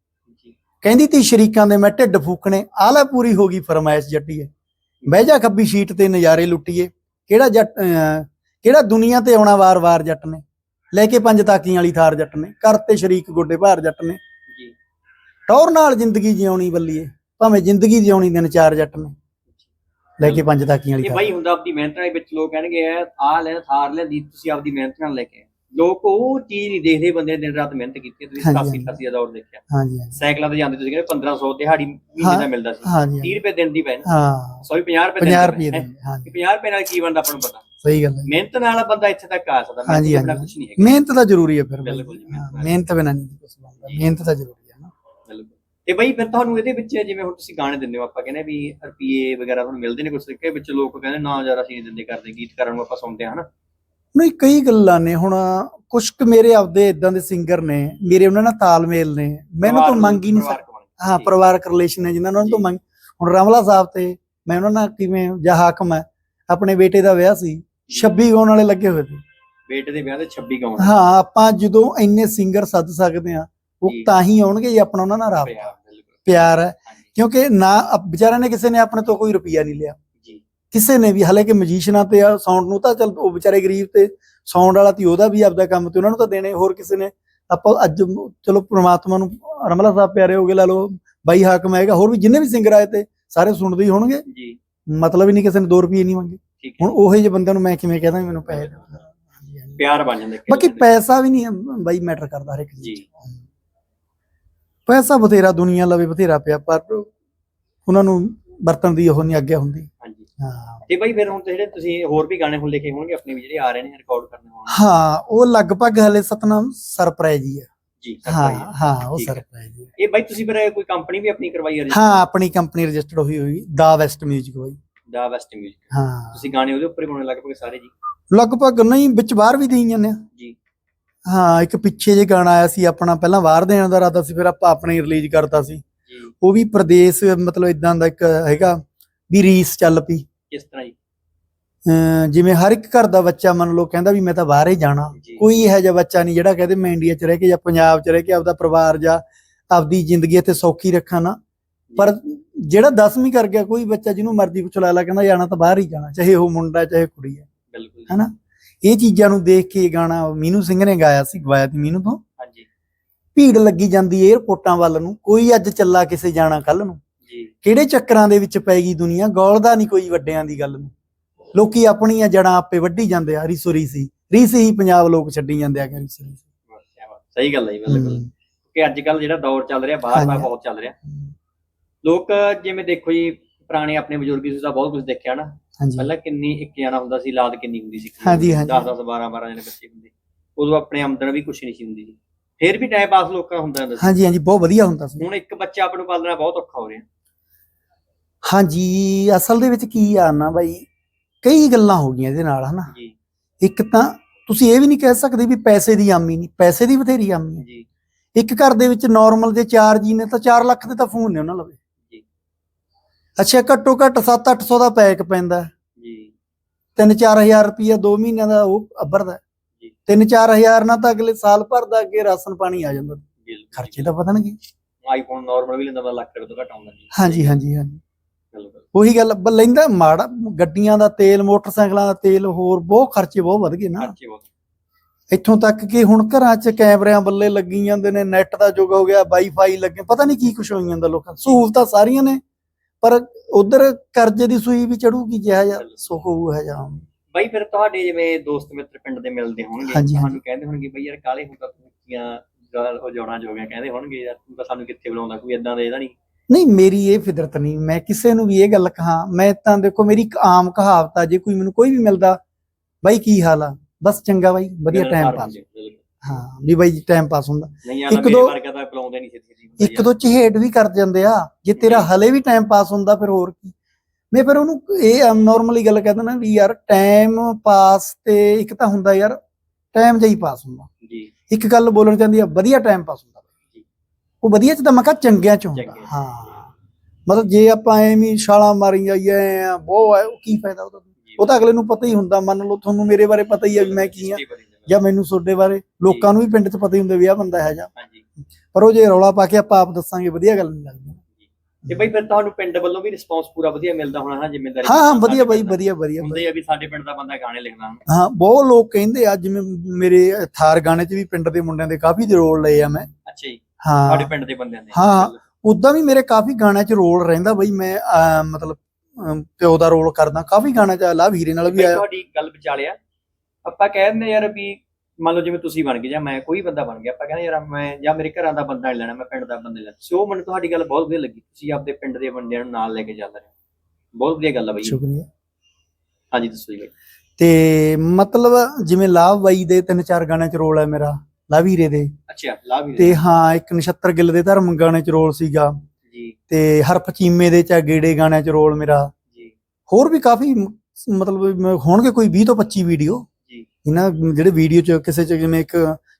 ਕਹਿੰਦੀ ਤੀ ਸ਼ਰੀਕਾਂ ਦੇ ਮੈਂ ਢਿੱਡ ਫੂਕਣੇ ਆ ਲੈ ਪੂਰੀ ਹੋ ਗਈ ਫਰਮਾਇਸ਼ ਜੱਟੀਏ। ਬਹਿ ਜਾ ਖੱਬੀ ਸ਼ੀਟ ਤੇ ਨਜ਼ਾਰੇ ਲੁੱਟੀਏ। ਕਿਹੜਾ ਜੱਟ ਕਿਹੜਾ ਦੁਨੀਆ ਤੇ ਆਉਣਾ ਵਾਰ-ਵਾਰ ਜੱਟ ਨੇ? ਲੈ ਕੇ ਪੰਜ ਤਾਕੀਆਂ ਵਾਲੀ ਥਾਰ ਜੱਟ ਨੇ। ਕਰਤੇ ਸ਼ਰੀਕ ਗੋਡੇ ਭਾਰ ਜੱਟ ਨੇ। ਜੀ। ਟੌਰ ਨਾਲ ਜ਼ਿੰਦਗੀ ਜਿਉਣੀ ਬੱਲੀਏ। ਭਾਵੇਂ ਜ਼ਿੰਦਗੀ ਜਿਉਣੀ ਦਿਨ ਚਾਰ ਜੱਟ ਨੇ। ਲੈ ਕੇ ਪੰਜ ਤਾਕੀਆਂ ਵਾਲੀ ਇਹ ਬਾਈ ਹੁੰਦਾ ਆਪਦੀ ਮਿਹਨਤ ਨਾਲ ਵਿੱਚ ਲੋਕ ਕਹਿਣਗੇ ਆ ਲੈ ਥਾਰ ਲੈਂਦੀ ਤੁਸੀਂ ਆਪਦੀ ਮਿਹਨਤ ਨਾਲ ਲੈ ਕੇ। ਲੋਕ ਉਹ ਚੀਜ਼ ਨਹੀਂ ਦੇਖਦੇ ਬੰਦੇ ਨੇ ਦਿਨ ਰਾਤ ਮਿਹਨਤ ਕੀਤੀ ਹੈ। ਤੁਸੀਂ ਹਾਂਜੀ, 87 ਹਾਂਜੀ। 88 ਦਾ ਦੌਰ ਦੇਖਿਆ। ਹਾਂਜੀ ਹਾਂਜੀ। ਸਾਈਕਲਾਂ ਤੇ ਜਾਂਦੇ ਤੁਸੀਂ ਕਹਿੰਦੇ 1500 ਦਿਹਾੜੀ ਮਹੀਨੇ ਹਾਂ, ਦਾ ਮਿਲਦਾ ਸੀ। ਹਾਂਜੀ 30 ਰੁਪਏ ਦਿਨ ਦੀ ਪੈਣ ਹਾਂ। ਸੌਰੀ 50 ਰੁਪਏ 50 ਦਿਨ ਰੁਪਏ ਦੀ। ਹਾਂਜੀ। 50 ਰੁਪਏ ਨਾਲ ਕੀ ਬਣਦਾ ਆਪਾਂ ਨੂੰ ਪਤਾ ਸਹੀ ਗੱਲ ਹੈ ਮਿਹਨਤ ਨਾਲ ਬੰਦਾ ਇੱਥੇ ਤੱਕ ਆ ਸਕਦਾ ਹਾਂਜੀ, ਮਿਹਨਤ ਬਿਨਾਂ ਹਾਂਜੀ। ਕੁਝ ਨਹੀਂ ਹੈਗਾ। ਮਿਹਨਤ ਤਾਂ ਜ਼ਰੂਰੀ ਹੈ ਫਿਰ ਬਾਈ। ਬਿਲਕੁਲ ਜੀ, ਮਿਹਨਤ ਹਾਂ, ਨਾਲ। ਮਿਹਨਤ ਬਿਨਾਂ ਨਹੀਂ ਕੁਝ ਬਣਦਾ। ਮਿਹਨਤ ਤਾਂ ਜ਼ਰੂਰੀ ਹੈ ਨਾ। ਬਿਲਕੁਲ। ਤੇ ਬਈ ਫਿਰ ਤੁਹਾਨੂੰ ਇਹਦੇ ਵਿੱਚ ਜਿਵੇਂ ਹੁਣ ਤੁਸੀਂ ਗਾਣੇ ਦਿੰਦੇ ਹੋ ਆਪਾਂ ਕਹਿੰਦੇ ਵੀ ਰੁਪਏ ਵਗੈਰਾ ਤੁਹਾਨੂੰ ਮਿਲਦੇ ਨੇ ਕੁਝ ਤਰੀਕੇ ਵਿੱਚ ਲੋਕ ਕਹਿੰਦੇ ਨਾ ਯਾਰ ਅਸੀਂ ਨਹੀਂ ਦਿੰਦੇ ਕਰਦੇ ਗੀਤਕਾਰਾਂ ਨੂੰ ਆਪਾਂ ਸੁਣਦੇ ਹਾਂ ਹਨਾ? ਨਹੀਂ ਕਈ ਗੱਲਾਂ ਨੇ। ਹੁਣ ਕੁਝ ਕੁ ਮੇਰੇ ਆਪਦੇ ਇਦਾਂ ਦੇ ਸਿੰਗਰ ਨੇ ਮੇਰੇ ਉਹਨਾਂ ਨਾਲ ਤਾਲਮੇਲ ਨੇ। ਮੈਨੂੰ ਤਾਂ ਮੰਗ ਹੀ ਨਹੀਂ ਪਰਿਵਾਰਕ ਸਕ ਬਣ- ਹਾਂ ਪਰਿਵਾਰਕ ਰਿਲੇਸ਼ਨ ਹੈ ਜਿਨ੍ਹਾਂ ਨਾਲ ਤੋਂ। ਮੰਗ। ਹੁਣ ਰਮਲਾ ਸਾਹਿਬ ਤੇ ਮੈਂ ਉਹਨਾਂ ਨਾਲ ਕਿਵੇਂ ਜਾਂ ਹਾਕਮ ਹੈ। ਆਪਣੇ ਬੇਟੇ ਦਾ ਵਿਆਹ ਸੀ। 26 ਗਾਉਣ ਵਾਲੇ ਲੱਗੇ ਹੋਏ ਸੀ। ਬੇਟੇ ਦੇ ਵਿਆਹ ਤੇ 26 ਗਾਉਣ ਹਾਂ ਆਪਾਂ ਜਦੋਂ ਇੰਨੇ ਸਿੰਗਰ ਸੱਦ ਸਕਦੇ ਆ ਉਹ। ਤਾਂ ਹੀ ਆਉਣਗੇ ਜੇ ਆਪਣਾ ਉਹਨਾਂ ਨਾਲ ਰਾਬਤਾ ਪਿਆਰ ਹੈ। ਕਿਉਂਕਿ ਨਾ ਵਿਚਾਰਿਆਂ ਨੇ ਕਿਸੇ ਨੇ ਆਪਣੇ ਤੋਂ ਕੋਈ ਰੁਪਈਆ ਨਹੀਂ ਲਿਆ। ਕਿਸੇ ਨੇ ਵੀ ਹਾਲੇ ਕਿ ਮਜੀਸ਼ੀਅਨਾਂ ਤੇ ਸਾਊਂਡ ਨੂੰ ਤਾਂ ਚਲ ਉਹ ਵਿਚਾਰੇ ਗਰੀਬ ਤੇ ਸਾਊਂਡ ਵਾਲਾ ਤੀ ਉਹਦਾ ਵੀ ਆਪਦਾ ਕੰਮ ਤੇ ਉਹਨਾਂ ਨੂੰ ਤਾਂ ਦੇਣੇ ਹੋਰ ਕਿਸੇ ਨੇ। ਆਪਾਂ ਅੱਜ ਚਲੋ ਪ੍ਰਮਾਤਮਾ ਨੂੰ ਰਮਲਾ ਸਾਹਿਬ ਪਿਆਰੇ ਹੋ ਗਏ ਲਾ ਲਓ ਬਾਈ ਹਾਕਮ ਹੈਗਾ ਹੋਰ ਵੀ ਜਿੰਨੇ ਵੀ ਸਿੰਗਰ ਆਏ ਤੇ ਸਾਰੇ ਸੁਣਦੇ ਹੀ ਹੋਣਗੇ। ਜੀ। ਮਤਲਬ ਹੀ ਨਹੀਂ ਕਿਸੇ ਨੇ 2 ਰੁਪਏ ਨਹੀਂ ਮੰਗੇ। ਹੁਣ ਉਹੇ ਜਿਹੇ ਬੰਦਿਆਂ ਨੂੰ ਮੈਂ ਕਿਵੇਂ ਕਹਦਾ ਮੈਨੂੰ ਪੈਸੇ। ਪਿਆਰ ਬਣ ਜਾਂਦਾ ਬਾਕੀ ਪੈਸਾ ਵੀ ਨਹੀਂ ਬਾਈ ਮੈਟਰ ਕਰਦਾ ਹਰ ਇੱਕ ਜੀ। ਪੈਸਾ ਬਥੇਰਾ ਦੁਨੀਆ ਲਵੇ ਬਥੇਰਾ ਪਿਆ ਪਰ ਉਹਨਾਂ ਨੂੰ ਵਰਤਣ ਦੀ ਉਹ ਨਹੀਂ ਆਗਿਆ ਹੁੰਦੀ। ਹਾਂ। ਤੇ ਬਈ ਫਿਰ ਹੁਣ ਤੇ ਜਿਹੜੇ ਤੁਸੀਂ ਹੋਰ ਵੀ ਗਾਣੇ ਹੁਣ ਲਿਖੇ ਹੋਣਗੇ ਆਪਣੇ ਵੀ ਜਿਹੜੇ ਆ ਰਹੇ ਨੇ ਰਿਕਾਰਡ ਕਰਨੇ ਹੋਣ ਹਾਂ ਉਹ ਲਗਭਗ ਹਲੇ ਸਤਨਾਮ ਸਰਪ੍ਰਾਈਜ਼ ਹੀ ਜੀ ਹਾਂ। ਹਾਂ ਉਹ। ਸਰਪ੍ਰਾਈਜ਼ ਹੈ ਇਹ ਬਾਈ ਤੁਸੀਂ ਫਿਰ ਕੋਈ ਕੰਪਨੀ ਵੀ ਆਪਣੀ ਕਰਵਾਈ ਹੈ ਹਾਂ ਆਪਣੀ ਕੰਪਨੀ ਰਜਿਸਟਰਡ ਹੋਈ ਹੋਈ ਦਾ ਵੈਸਟ 뮤직 ਬਾਈ। ਦਾ ਵੈਸਟ ਮਿਊਜ਼ਿਕ। ਹਾਂ। ਤੁਸੀਂ ਗਾਣੇ ਉਹਦੇ ਉੱਪਰ ਹੀ ਬਣਾਉਣ ਲੱਗ ਪਏ ਸਾਰੇ ਜੀ? ਲਗਭਗ ਨਹੀਂ ਵਿੱਚ ਬਾਹਰ ਵੀ ਦੇਈ ਜਾਂਦੇ ਆ। ਜੀ। ਹਾਂ ਇੱਕ ਪਿੱਛੇ ਜੇ ਗਾਣਾ ਆਇਆ ਸੀ ਆਪਣਾ ਪਹਿਲਾਂ ਬਾਹਰ ਦੇਣ ਦਾ ਇਰਾਦਾ ਸੀ ਫਿਰ ਆਪਾਂ ਆਪਣੇ ਹੀ ਰਿਲੀਜ਼ ਕਰਤਾ ਸੀ। ਜੀ। ਉਹ ਵੀ ਪ੍ਰਦੇਸ਼ ਮਤਲਬ ਇਦਾਂ ਦਾ ਇੱਕ ਹੈਗਾ। ਵੀ ਰੀਸ ਚੱਲ ਪਈ। ਕਿਸ ਤਰ੍ਹਾਂ ਜੀ? ਜਿਵੇਂ ਹਰ ਇੱਕ ਘਰ ਦਾ ਬੱਚਾ ਮੰਨ ਲਓ ਕਹਿੰਦਾ ਵੀ ਮੈਂ ਤਾਂ ਬਾਹਰ ਹੀ ਜਾਣਾ। ਕੋਈ ਇਹੋ ਜਿਹਾ ਬੱਚਾ ਨਹੀਂ ਜਿਹੜਾ ਕਹਿੰਦੇ ਮੈਂ ਇੰਡੀਆ 'ਚ ਰਹਿ ਕੇ ਜਾਂ ਪੰਜਾਬ 'ਚ ਰਹਿ ਕੇ ਆਪਦਾ ਪਰਿਵਾਰ ਜਾਂ ਆਪਦੀ ਜ਼ਿੰਦਗੀ ਇੱਥੇ ਸੌਖੀ ਰੱਖਾਂ ਨਾ। ਪਰ ਜਿਹੜਾ 10ਵੀਂ ਕਰ ਗਿਆ ਕੋਈ ਬੱਚਾ ਜਿਹਨੂੰ ਮਰਜ਼ੀ ਪੁੱਛ ਲਾ ਲਾ ਕਹਿੰਦਾ ਜਾਣਾ ਤਾਂ ਬਾਹਰ ਹੀ ਜਾਣਾ ਚਾਹੇ ਉਹ ਮੁੰਡਾ ਚਾਹੇ ਕੁੜੀ ਹੈ। ਬਿਲਕੁਲ। ਹਨਾ? ਇਹ ਚੀਜ਼ਾਂ ਨੂੰ ਦੇਖ ਕੇ ਗਾਣਾ ਮੀਨੂ ਸਿੰਘ ਨੇ ਗਾਇਆ ਸੀ ਗਵਾਇਆ ਸੀ ਮੀਨੂ ਤੋਂ। ਹਾਂਜੀ। ਭੀੜ ਲੱਗੀ ਜਾਂਦੀ ਏਅਰਪੋਰਟਾਂ ਵੱਲ ਨੂੰ ਕੋਈ ਅੱਜ ਚੱਲਾ ਕਿਸੇ ਜਾਣਾ ਕੱਲ ਨੂੰ। ਕਿਹੜੇ ਚੱਕਰਾਂ ਦੇ ਵਿੱਚ ਪੈ ਗਈ ਦੁਨੀਆ? ਗੌਲਦਾ ਨਹੀਂ ਕੋਈ ਵੱਡਿਆਂ ਦੀ ਗੱਲ ਨੂੰ। ਲੋਕੀ ਆਪਣੀਆਂ ਜੜਾਂ ਆਪੇ ਵੱਢੀ ਜਾਂਦੇ ਆ। ਰੀਸੋ ਰੀਸੀ ਰੀਸੀ ਹੀ ਪੰਜਾਬ ਲੋਕ ਛੱਡੀ ਜਾਂਦੇ ਆ ਕਿ ਰੀਸੋ ਰੀਸੀ ਵਾਹ, ਕਿਆ ਬਾਤ। ਸਹੀ ਗੱਲ ਹੈ ਜੀ ਬਿਲਕੁਲ। ਕਿ ਅੱਜ ਕੱਲ ਜਿਹੜਾ ਦੌਰ ਚੱਲ ਰਿਹਾ ਬਾਹਰ ਦਾ। ਬਹੁਤ ਚੱਲ ਰਿਹਾ। ਲੋਕ ਜਿਵੇਂ ਦੇਖੋ ਜੀ ਪੁਰਾਣੇ ਆਪਣੇ ਬਜ਼ੁਰਗ ਸੀ ਤਾਂ ਬਹੁਤ ਕੁਝ ਦੇਖਿਆ ਨਾ। ਪਹਿਲਾਂ ਕਿੰਨੀ ਇੱਕ ਜਣਾ ਹੁੰਦਾ ਸੀ ਲਾਦ ਕਿੰਨੀ ਹੁੰਦੀ ਸੀ। ਹਾਂਜੀ, ਹਾਂਜੀ। 10 10 12 12 ਜਣੇ ਬੱਚੇ ਹੁੰਦੇ। ਉਦੋਂ ਆਪਣੇ ਆਮਦਨ ਵੀ ਕੁਛ ਨਹੀਂ ਸੀ ਹੁੰਦੀ। ਜੀ ਫਿਰ ਵੀ ਟਾਈਮ ਪਾਸ ਲੋਕਾਂ ਹੁੰਦਾ ਹੁੰਦਾ ਸੀ। ਹਾਂਜੀ ਹਾਂਜੀ। ਬਹੁਤ ਵਧੀਆ ਹੁੰਦਾ ਸੀ। ਹੁਣ ਇੱਕ ਬੱਚਾ ਆਪ ਨੂੰ ਪਾਲਣਾ ਬਹੁਤ ਔਖਾ ਹੋ ਰਿਹਾ। ਹਾਂਜੀ ਅਸਲ ਦੇ ਵਿੱਚ ਕੀ ਆ ਨਾ ਬਾਈ ਕਈ ਗੱਲਾਂ ਹੋ ਗਈਆਂ ਇਹਦੇ ਨਾਲ ਹਨਾ? ਜੀ। ਇੱਕ ਤਾਂ ਤੁਸੀਂ ਇਹ ਵੀ ਨਹੀਂ ਕਹਿ ਸਕਦੇ ਵੀ ਪੈਸੇ ਦੀ ਆਮੀ ਨਹੀਂ ਪੈਸੇ ਦੀ ਬਥੇਰੀ ਆਮੀ ਹੈ ਜੀ। ਇੱਕ ਘਰ ਦੇ ਵਿੱਚ ਨਾਰਮਲ ਜੇ 4 ਜੀ ਨੇ ਤਾਂ 4 ਲੱਖ ਦੇ ਤਾਂ ਫੋਨ ਨੇ ਉਹਨਾਂ ਲਵੇ। ਜੀ। ਅੱਛਾ ਘੱਟੋ ਘੱਟ 7-800 ਦਾ ਪੈਕ ਪੈਂਦਾ। ਜੀ। 3-4000 ਰੁਪਈਆ 2 ਮਹੀਨਿਆਂ ਦਾ ਉਹ ਅੱਬਰਦਾ। ਜੀ। 3-4000 ਨਾਲ ਤਾਂ ਅਗਲੇ ਸਾਲ ਭਰ ਦਾ ਅੱਗੇ ਰਾਸ਼ਨ ਪਾਣੀ ਆ ਜਾਂਦਾ। ਖਰਚੇ ਤਾਂ ਵਧਣਗੇ। ਆਈਫੋਨ ਨਾਰਮਲ ਵੀ ਲੈਂਦਾ ਲੱਖ ਰੁਪਏ ਤੋਂ ਘੱਟ ਆਉਂਦਾ ਹਾਂਜੀ ਹਾਂਜੀ ਹਾਂਜੀ। ਉਹੀ ਗੱਲ ਬ- ਲੈਂਦਾ ਮਾੜਾ ਗੱਡੀਆਂ ਦਾ ਤੇਲ ਮੋਟਰਸਾਈਕਲਾਂ ਦਾ ਤੇਲ ਹੋਰ ਬਹੁਤ ਖਰਚੇ ਬਹੁਤ ਵਧ ਗਏ ਨਾ। ਇੱਥੋਂ ਤੱਕ ਕਿ ਹੁਣ ਘਰਾਂ 'ਚ ਕੈਮਰਿਆਂ ਬੱਲੇ ਲੱਗੀ ਜਾਂਦੇ ਨੇ ਨੈਟ ਦਾ ਯੁੱਗ ਹੋ ਗਿਆ ਵਾਈਫਾਈ ਲੱਗੇ ਪਤਾ ਨਹੀਂ ਕੀ ਕੁਝ ਹੋਈ ਜਾਂਦਾ ਲੋਕਾਂ। ਸਹੂਲਤਾਂ ਸਾਰੀਆਂ ਨੇ ਪਰ ਉਧਰ ਕਰਜ਼ੇ ਦੀ ਸੂਈ ਵੀ ਚੜੂਗੀ ਜਿਹਾ ਜਿਹਾ ਸੁੱਖ ਹੋਊਗਾ ਜਾਂ ਬਾਈ ਫਿਰ ਤੁਹਾਡੇ ਜਿਵੇਂ ਦੋਸਤ ਮਿੱਤਰ ਪਿੰਡ ਦੇ ਮਿਲਦੇ ਹੋਣਗੇ ਤੁਹਾਨੂੰ ਕਹਿੰਦੇ ਹੋਣਗੇ ਬਈ ਯਾਰ ਕਾਲੇ ਹੁੰਦਾ ਕੁੱਤੀਆਂ ਗੱਲ ਉਹ ਜੋੜਾਂ ਜੋ ਗਿਆ ਕਹਿੰਦੇ ਹੋਣਗੇ ਯਾਰ ਤੂੰ ਤਾਂ ਸਾਨੂੰ ਕਿੱਥੇ ਬੁਲਾਉਂਦਾ ਕੋਈ ਇਦਾਂ ਦਾ ਇਹਦਾ ਨਹੀਂ ਨਹੀਂ ਮੇਰੀ ਇਹ ਫਿਦਰਤ ਨਹੀਂ। ਮੈਂ ਕਿਸੇ ਨੂੰ ਵੀ ਇਹ ਗੱਲ ਕਹਾਂ ਮੈਂ ਤਾਂ ਦੇਖੋ ਮੇਰੀ ਇੱਕ ਆਮ ਕਹਾਵਤ ਆ ਜੇ ਕੋਈ ਮੈਨੂੰ ਕੋਈ ਵੀ ਮਿਲਦਾ ਬਾਈ ਕੀ ਹਾਲ ਆ? ਬਸ ਚੰਗਾ ਬਾਈ ਵਧੀਆ ਟਾਈਮ ਪਾਸ ਹਾਂ ਵੀ ਬਾਈ ਟਾਈਮ ਪਾਸ ਹੁੰਦਾ। ਇੱਕ ਦੋ- ਇੱਕ ਦੋ ਚਿਹੇਟ ਵੀ ਕਰ ਜਾਂਦੇ ਆ। ਜੇ ਤੇਰਾ ਹਲੇ ਵੀ ਟਾਈਮ ਪਾਸ ਹੁੰਦਾ ਫਿਰ ਹੋਰ ਕੀ। ਮੈਂ ਫਿਰ ਉਹਨੂੰ ਇਹ ਨਾਰਮਲੀ ਗੱਲ ਕਹਿੰਦਾ ਨਾ ਵੀ ਯਾਰ ਟਾਈਮ ਪਾਸ ਤੇ ਇੱਕ ਤਾਂ ਹੁੰਦਾ ਯਾਰ ਟਾਈਮ ਹੀ ਪਾਸ ਹੁੰਦਾ। ਜੀ। ਇੱਕ ਗੱਲ ਬੋਲਣ ਚਾਹੁੰਦੀ ਆ ਵਧੀਆ ਟਾਈਮ ਪਾਸ ਹੁੰਦਾ। ਉਹ ਵਧੀਆ ਚ ਤਾਂ ਮੈਂ ਕਿਹਾ ਚੰਗਿਆਂ ਚ ਹੁੰਦਾ। ਹਾਂ। ਮਤਲਬ ਜੇ ਆਪਾਂ ਐਵੇਂ ਹੀ ਛਾਲਾਂ ਮਾਰੀ ਜਾਈਏ ਆ ਉਹ ਹੈ ਉਹ ਕੀ ਫਾਇਦਾ ਉਹਦਾ? ਉਹ ਤਾਂ ਅਗਲੇ ਨੂੰ ਪਤਾ ਹੀ ਹੁੰਦਾ। ਮੰਨ ਲਓ ਤੁਹਾਨੂੰ ਮੇਰੇ ਬਾਰੇ ਪਤਾ ਹੀ ਆ ਵੀ ਮੈਂ ਕੀ ਆ। ਜਾਂ ਮੈਨੂੰ ਤੁਹਾਡੇ ਬਾਰੇ। ਲੋਕਾਂ ਨੂੰ ਵੀ ਪਿੰਡ 'ਚ ਪਤਾ ਹੀ ਹੁੰਦਾ ਵੀ ਆਹ ਬੰਦਾ ਹੈ ਜਾਂ ਹਾਂਜੀ। ਪਰ ਉਹ ਜੇ ਰੌਲਾ ਪਾ ਕੇ ਆਪਾਂ ਆਪ ਦੱਸਾਂਗੇ ਵਧੀਆ ਗੱਲ ਨਹੀਂ ਲੱਗਦੀ। ਤੇ ਬਈ ਫਿਰ ਤੁਹਾਨੂੰ ਪਿੰਡ ਵੱਲੋਂ ਵੀ ਰਿਸਪੌਂਸ ਪੂਰਾ ਵਧੀਆ ਮਿਲਦਾ ਹੋਣਾ ਨਾ ਜ਼ਿੰਮੇਵਾਰੀ ਹਾਂ ਹਾਂ ਵਧੀਆ ਬਾਈ। ਵਧੀਆ ਵਧੀਆ ਹੁੰਦੇ ਆ ਵੀ ਸਾਡੇ ਪਿੰਡ ਦਾ ਬੰਦਾ ਗਾਣੇ ਲਿਖਦਾ। ਹਾਂ ਬਹੁਤ ਲੋਕ ਕਹਿੰਦੇ ਆ ਜਿਵੇਂ ਮੇਰੇ ਥਾਰ ਗਾਣੇ 'ਚ ਵੀ ਪਿੰਡ ਦੇ ਮੁੰਡਿਆਂ ਦੇ ਕਾਫੀ ਰੋਲ ਲਏ ਆ ਮੈਂ। ਅੱਛਾ ਜੀ। ਹਾਂ। ਸਾਡੇ ਪਿੰਡ ਦੇ ਬੰਦਿਆਂ ਨੇ ਹਾਂ। ਉਦਾਂ ਵੀ ਮੇਰੇ ਕਾਫੀ ਗਾਣਿਆਂ 'ਚ ਰੋਲ ਰਹਿੰਦਾ ਬਈ ਮੈਂ ਅਹ, ਮਤਲਬ ਪਿਓ ਦਾ ਰੋਲ ਕਰਦਾ ਕਾਫੀ ਗਾਣਿਆਂ 'ਚ ਲਵ ਹੀਰੇ ਨਾਲ ਵੀ ਆਇਆ। ਤੁਹਾਡੀ ਗੱਲ ਵਿਚਾਲਿਆ। ਆਪਾਂ ਕਹਿ ਦਿੰਦੇ ਯਾਰ ਵੀ ਮੰਨ ਲਓ ਜਿਵੇਂ ਤੁਸੀਂ ਬਣ ਗਏ ਜਾਂ ਮੈਂ ਕੋਈ ਬੰਦਾ ਬਣ ਗਿਆ ਆਪਾਂ ਕਹਿੰਦੇ ਯਾਰ ਮੈਂ ਜਾਂ ਮੇਰੇ ਘਰਾਂ ਦਾ ਬੰਦਾ ਨਹੀਂ ਲੈਣਾ ਮੈਂ ਪਿੰਡ ਦਾ ਬੰਦਾ ਲੈਣਾ। ਸੋ ਮੈਨੂੰ ਤੁਹਾਡੀ ਗੱਲ ਬਹੁਤ ਵਧੀਆ ਲੱਗੀ। ਤੁਸੀਂ ਆਪਦੇ ਪਿੰਡ ਦੇ ਬੰਦਿਆਂ ਨੂੰ ਨਾਲ ਲੈ ਕੇ ਚੱਲ ਰਹੇ ਬਹੁਤ ਵਧੀਆ ਗੱਲ ਆ ਬਈ। ਸ਼ੁਕਰੀਆ। ਹਾਂਜੀ ਦੱਸੋ ਜੀ ਬਈ। ਤੇ ਮਤਲਬ ਜਿਵੇਂ ਲਾਭ ਬਾਈ ਦੇ ਤਿੰਨ ਚਾਰ ਗਾਣਿਆਂ 'ਚ ਰੋਲ ਹੈ ਮੇਰਾ ਲਵ ਹੀਰੇ ਦੇ। ਅੱਛਾ ਤੇ ਹਾਂ ਇੱਕ ਨਛੱਤਰ ਗਿੱਲ ਦੇ ਧਰਮ ਗਾਣੇ 'ਚ ਰੋਲ ਸੀਗਾ। ਜੀ। ਤੇ ਹਰਫ ਚੀਮੇ ਦੇ ਚਾ ਗੇੜੇ ਗਾਣਿਆਂ 'ਚ ਰੋਲ ਮੇਰਾ। ਜੀ। ਹੋਰ ਵੀ ਕਾਫੀ ਮਤਲਬ ਹੋਣਗੇ ਕੋਈ 20 ਤੋਂ 25 ਵੀਡੀਓ। ਜੀ। ਇਹਨਾਂ ਜਿਹੜੇ ਵੀਡੀਓ 'ਚ ਕਿਸੇ 'ਚ ਜਿਵੇਂ ਇੱਕ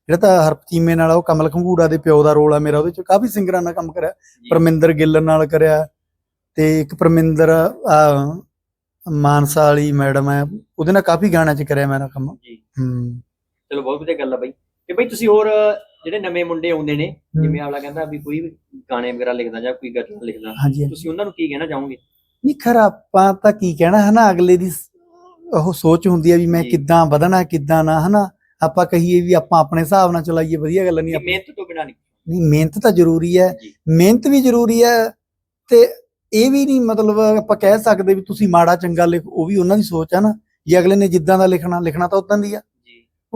ਜਿਹੜਾ ਤਾਂ ਹਰਫ ਚੀਮੇ ਨਾਲ ਉਹ ਕਮਲ ਖੰਗੂੜਾ ਦੇ ਪਿਓ ਦਾ ਰੋਲ ਆ ਮੇਰਾ ਉਹਦੇ 'ਚ ਕਾਫੀ ਸਿੰਗਰਾਂ ਨਾਲ ਕੰਮ ਕਰਿਆ। ਪਰਮਿੰਦਰ ਗਿੱਲ ਨਾਲ ਕਰਿਆ। ਤੇ ਇੱਕ ਪਰਮਿੰਦਰ ਆ, ਮਾਨਸਾ ਵਾਲੀ ਮੈਡਮ ਹੈ ਉਹਦੇ ਨਾਲ ਕਾਫੀ ਗਾਣਿਆਂ 'ਚ ਕਰਿਆ ਮੈਂ ਕੰਮ। ਜੀ। ਹੂੰ। ਚਲੋ ਬਹੁਤ ਵਧੀਆ ਗੱਲ ਆ ਬਈ। ਤੇ ਬਈ ਤੁਸੀਂ ਹੋਰ ਜਿਹੜੇ ਨਵੇਂ ਮੁੰਡੇ ਆਉਂਦੇ ਨੇ ਜਿਵੇਂ ਆਵਲਾ ਕਹਿੰਦਾ ਵੀ ਕੋਈ ਵੀ ਗਾਣੇ ਵਗੈਰਾ ਲਿਖਦਾ ਜਾਂ ਕੋਈ ਗੱਲਾਂ ਲਿਖਦਾ ਹਾਂਜੀ। ਤੁਸੀਂ ਉਹਨਾਂ ਨੂੰ ਕੀ ਕਹਿਣਾ ਚਾਹੋਗੇ? ਨਹੀਂ ਖਰਾ ਆਪਾਂ ਤਾਂ ਕੀ ਕਹਿਣਾ ਹੈ ਨਾ ਅਗਲੇ ਦੀ ਸ- ਉਹ ਸੋਚ ਹੁੰਦੀ ਹੈ ਵੀ ਮੈਂ ਜੀ। ਕਿੱਦਾਂ ਵਧਣਾ ਕਿੱਦਾਂ ਨਾ ਹਨਾ? ਆਪਾਂ ਕਹੀਏ ਵੀ ਆਪਾਂ ਆਪਣੇ ਹਿਸਾਬ ਨਾਲ ਚਲਾਈਏ ਵਧੀਆ ਗੱਲ ਨਹੀਂ ਕਿ ਮਿਹਨਤ ਤੋਂ ਬਿਨਾਂ ਨਹੀਂ। ਨਹੀਂ ਮਿਹਨਤ ਤਾਂ ਜ਼ਰੂਰੀ ਹੈ ਜੀ। ਮਿਹਨਤ ਵੀ ਜ਼ਰੂਰੀ ਹੈ ਤੇ ਇਹ ਵੀ ਨਹੀਂ ਮਤਲਬ ਆਪਾਂ ਕਹਿ ਸਕਦੇ ਵੀ ਤੁਸੀਂ ਮਾੜਾ ਚੰਗਾ ਲਿਖ ਉਹ ਵੀ ਉਹਨਾਂ ਦੀ ਸੋਚ ਹੈ ਨਾ। ਜੇ ਅਗਲੇ ਨੇ ਜਿੱਦਾਂ ਦਾ ਲਿਖਣਾ ਲਿਖਣਾ ਤਾਂ ਉਦਾਂ ਦੀ ਆ।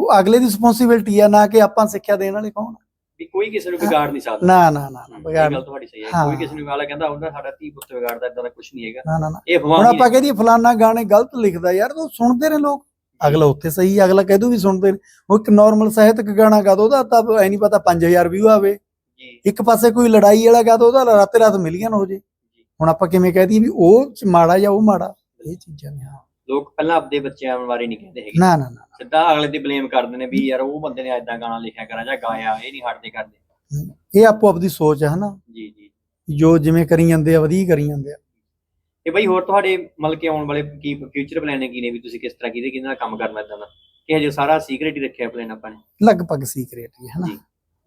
ਉਹ ਅਗਲੇ ਦੀ ਰਿਸਪੌਂਸਿਬਿਲਟੀ ਆ ਨਾ ਕਿ ਆਪਾਂ ਸਿੱਖਿਆ ਦੇਣ ਵਾਲੇ ਕੌਣ ਵੀ ਕੋਈ ਕਿਸੇ ਨੂੰ ਵਿਗਾੜ ਨਹੀਂ ਸਕਦਾ। ਨਾ ਨਾ ਨਾ ਨਾ ਇਹ ਗੱਲ ਤੁਹਾਡੀ ਸਹੀ ਹੈ। ਹਾਂ। ਕੋਈ ਕਿਸੇ ਨੂੰ ਵਾਲਾ ਕਹਿੰਦਾ ਉਹਨਾਂ ਸਾਡਾ ਧੀ ਪੁੱਤ ਵਿਗਾੜਦਾ ਇਦਾਂ ਦਾ ਕੁਝ ਨਹੀਂ ਹੈਗਾ। ਨਾ ਨਾ ਨਾ। ਇਹ ਹੁਣ ਆਪਾਂ ਕਹਿ ਦਈਏ ਫਲਾਨਾ ਗਾਣੇ ਗਲਤ ਲਿਖਦਾ ਯਾਰ ਉਹ ਸੁਣਦੇ ਨੇ ਲੋਕ। ਅਗਲਾ ਉੱਥੇ ਸਹੀ ਹੈ, ਅਗਲਾ ਕਹਿ ਦੂ ਵੀ ਸੁਣਦੇ ਨੇ। ਉਹ ਇੱਕ ਨਾਰਮਲ ਸਾਹਿਤਕ ਗਾਣਾ ਗਾ ਦੋ ਉਹਦਾ ਤਾਂ ਐ ਨਹੀਂ ਪਤਾ 5000 ਵਿਊ ਆਵੇ। ਜੀ। ਇੱਕ ਪਾਸੇ ਕੋਈ ਲੜਾਈ ਵਾਲਾ ਗਾ ਦੋ ਉਹਦਾ ਰਾਤੇ ਰਾਤ ਮਿਲੀਅਨ ਹੋ ਜੇ। ਹੁਣ ਆਪਾਂ ਕਿਵੇਂ ਕਹਿ ਦਈਏ ਵੀ ਉਹ ਚ ਮਾੜਾ ਜਾਂ ਉਹ ਮਾੜਾ ਇਹ ਚੀਜ਼ਾਂ ਨੇ ਹਾਂ। ਲੋਕ ਪਹਿਲਾਂ ਆਪਦੇ ਬੱਚਿਆਂ ਬਾਰੇ ਨਹੀਂ ਕਹਿੰਦੇ ਹੈਗੇ। ਨਾ ਨਾ ਨਾ ਸਿੱਧਾ ਅਗਲੇ ਦੀ ਬਲੇਮ ਕਰਦੇ ਨੇ ਵੀ ਯਾਰ ਉਹ ਬੰਦੇ ਨੇ ਐਦਾਂ ਗਾਣਾ ਲਿਖਿਆ ਕਰਾਂ ਜਾਂ ਗਾਇਆ ਇਹ ਨਹੀਂ ਹਟਦੇ ਕਰਦੇ। ਇਹ ਆਪੋ ਆਪਦੀ ਸੋਚ ਹੈ ਹਨਾ? ਜੀ ਜੀ। ਜੋ ਜਿਵੇਂ ਕਰੀ ਜਾਂਦੇ ਆ ਵਧੀਆ ਕਰੀ ਜਾਂਦੇ ਆ। ਤੇ ਬਈ ਹੋਰ ਤੁਹਾਡੇ ਮਤਲਬ ਕਿ ਆਉਣ ਵਾਲੇ ਕੀ ਫਿਊਚਰ ਪਲਾਨ ਕੀ ਨੇ ਵੀ ਤੁਸੀਂ ਕਿਸ ਤਰ੍ਹਾਂ ਕਿਹਦੇ ਕਿਹਦੇ ਨਾਲ ਕੰਮ ਕਰਨਾ ਇਦਾਂ ਦਾ? ਕਿ ਹਜੇ ਸਾਰਾ ਸੀਕ੍ਰੀਟ ਹੀ ਰੱਖਿਆ ਪਲਾਨ ਆਪਾਂ ਨੇ। ਲਗਭਗ ਸੀਕ੍ਰੇਟ ਹੀ ਹੈ ਹਨਾ।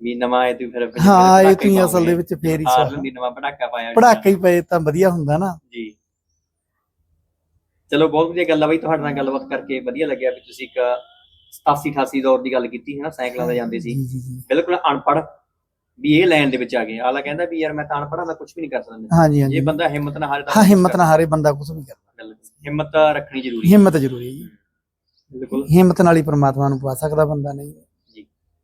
ਵੀ ਨਵਾਂ ਇਹ ਤੂੰ ਫਿਰ ਹਾਂ ਇਹ ਤੂੰ ਹੀ ਅਸਲ ਦੇ ਵਿੱਚ ਫੇਰ ਹੀ ਦੀ ਨਵਾਂ ਪਟਾਕਾ ਪਾਇਆ ਪੜਾਕਾ ਹੀ ਪਏ ਤਾਂ ਵਧੀਆ ਹੁੰਦਾ ਨਾ। ਜੀ। ਚਲੋ ਬਹੁਤ ਵਧੀਆ ਗੱਲ ਆ ਬਈ ਤੁਹਾਡੇ ਨਾਲ ਗੱਲਬਾਤ ਕਰਕੇ ਵਧੀਆ ਲੱਗਿਆ ਵੀ ਤੁਸੀਂ ਇੱਕ 87 88 ਦੌਰ ਦੀ ਗੱਲ ਕੀਤੀ ਹੈ ਨਾ ਸਾਈਕਲਾਂ ਤੇ ਜਾਂਦੇ ਸੀ। ਜੀ ਜੀ ਜੀ। ਬਿਲਕੁਲ ਅਨਪੜ੍ਹ ਵੀ ਇਹ ਲਾਈਨ ਦੇ ਵਿੱਚ ਆ ਗਏ। ਆਲਾ ਕਹਿੰਦਾ ਵੀ ਯਾਰ ਮੈਂ ਤਾਂ ਅਨਪੜ੍ਹਾਂ ਦਾ ਕੁਝ ਵੀ ਨਹੀਂ ਕਰ ਸਕਦਾ। ਹਾਂਜੀ ਜੇ ਹਾਂਜੀ ਬੰਦਾ ਹਿੰਮਤ ਨਾਲ ਹਾਰੇ ਤਾਂ ਹਾਂ ਹਿੰਮਤ ਨਾਲ ਹਾਰੇ ਬੰਦਾ ਕੁਝ ਵੀ ਕਰਦਾ। ਹਿੰਮਤ ਰੱਖਣੀ ਜ਼ਰੂਰੀ ਹੈ। ਹਿੰਮਤ ਜ਼ਰੂਰੀ ਹੈ ਜੀ। ਬਿਲਕੁਲ। ਹਿੰਮਤ ਨਾਲ ਹੀ ਪ੍ਰਮਾਤਮਾ ਨੂੰ ਪਾ ਸਕਦਾ ਬੰਦਾ ਨਹੀਂ।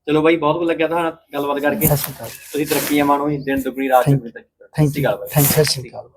ਚਲੋ ਬਾਈ ਬਹੁਤ ਵਧੀਆ ਲੱਗਿਆ ਤੁਹਾਡਾ ਗੱਲਬਾਤ ਕਰਕੇ। ਸਤਿ ਸ਼੍ਰੀ ਅਕਾਲ। ਤੁਸੀਂ ਤਰੱਕੀਆਂ ਮਾਣੋ ਦਿਨ ਦੁਗਣੀ ਰਾਤ ਤੱਕ ਥੈਂਕ ਯੂ। ਥੈਂਕ ਸਤਿ ਸ਼੍ਰੀ ਅਕਾਲ।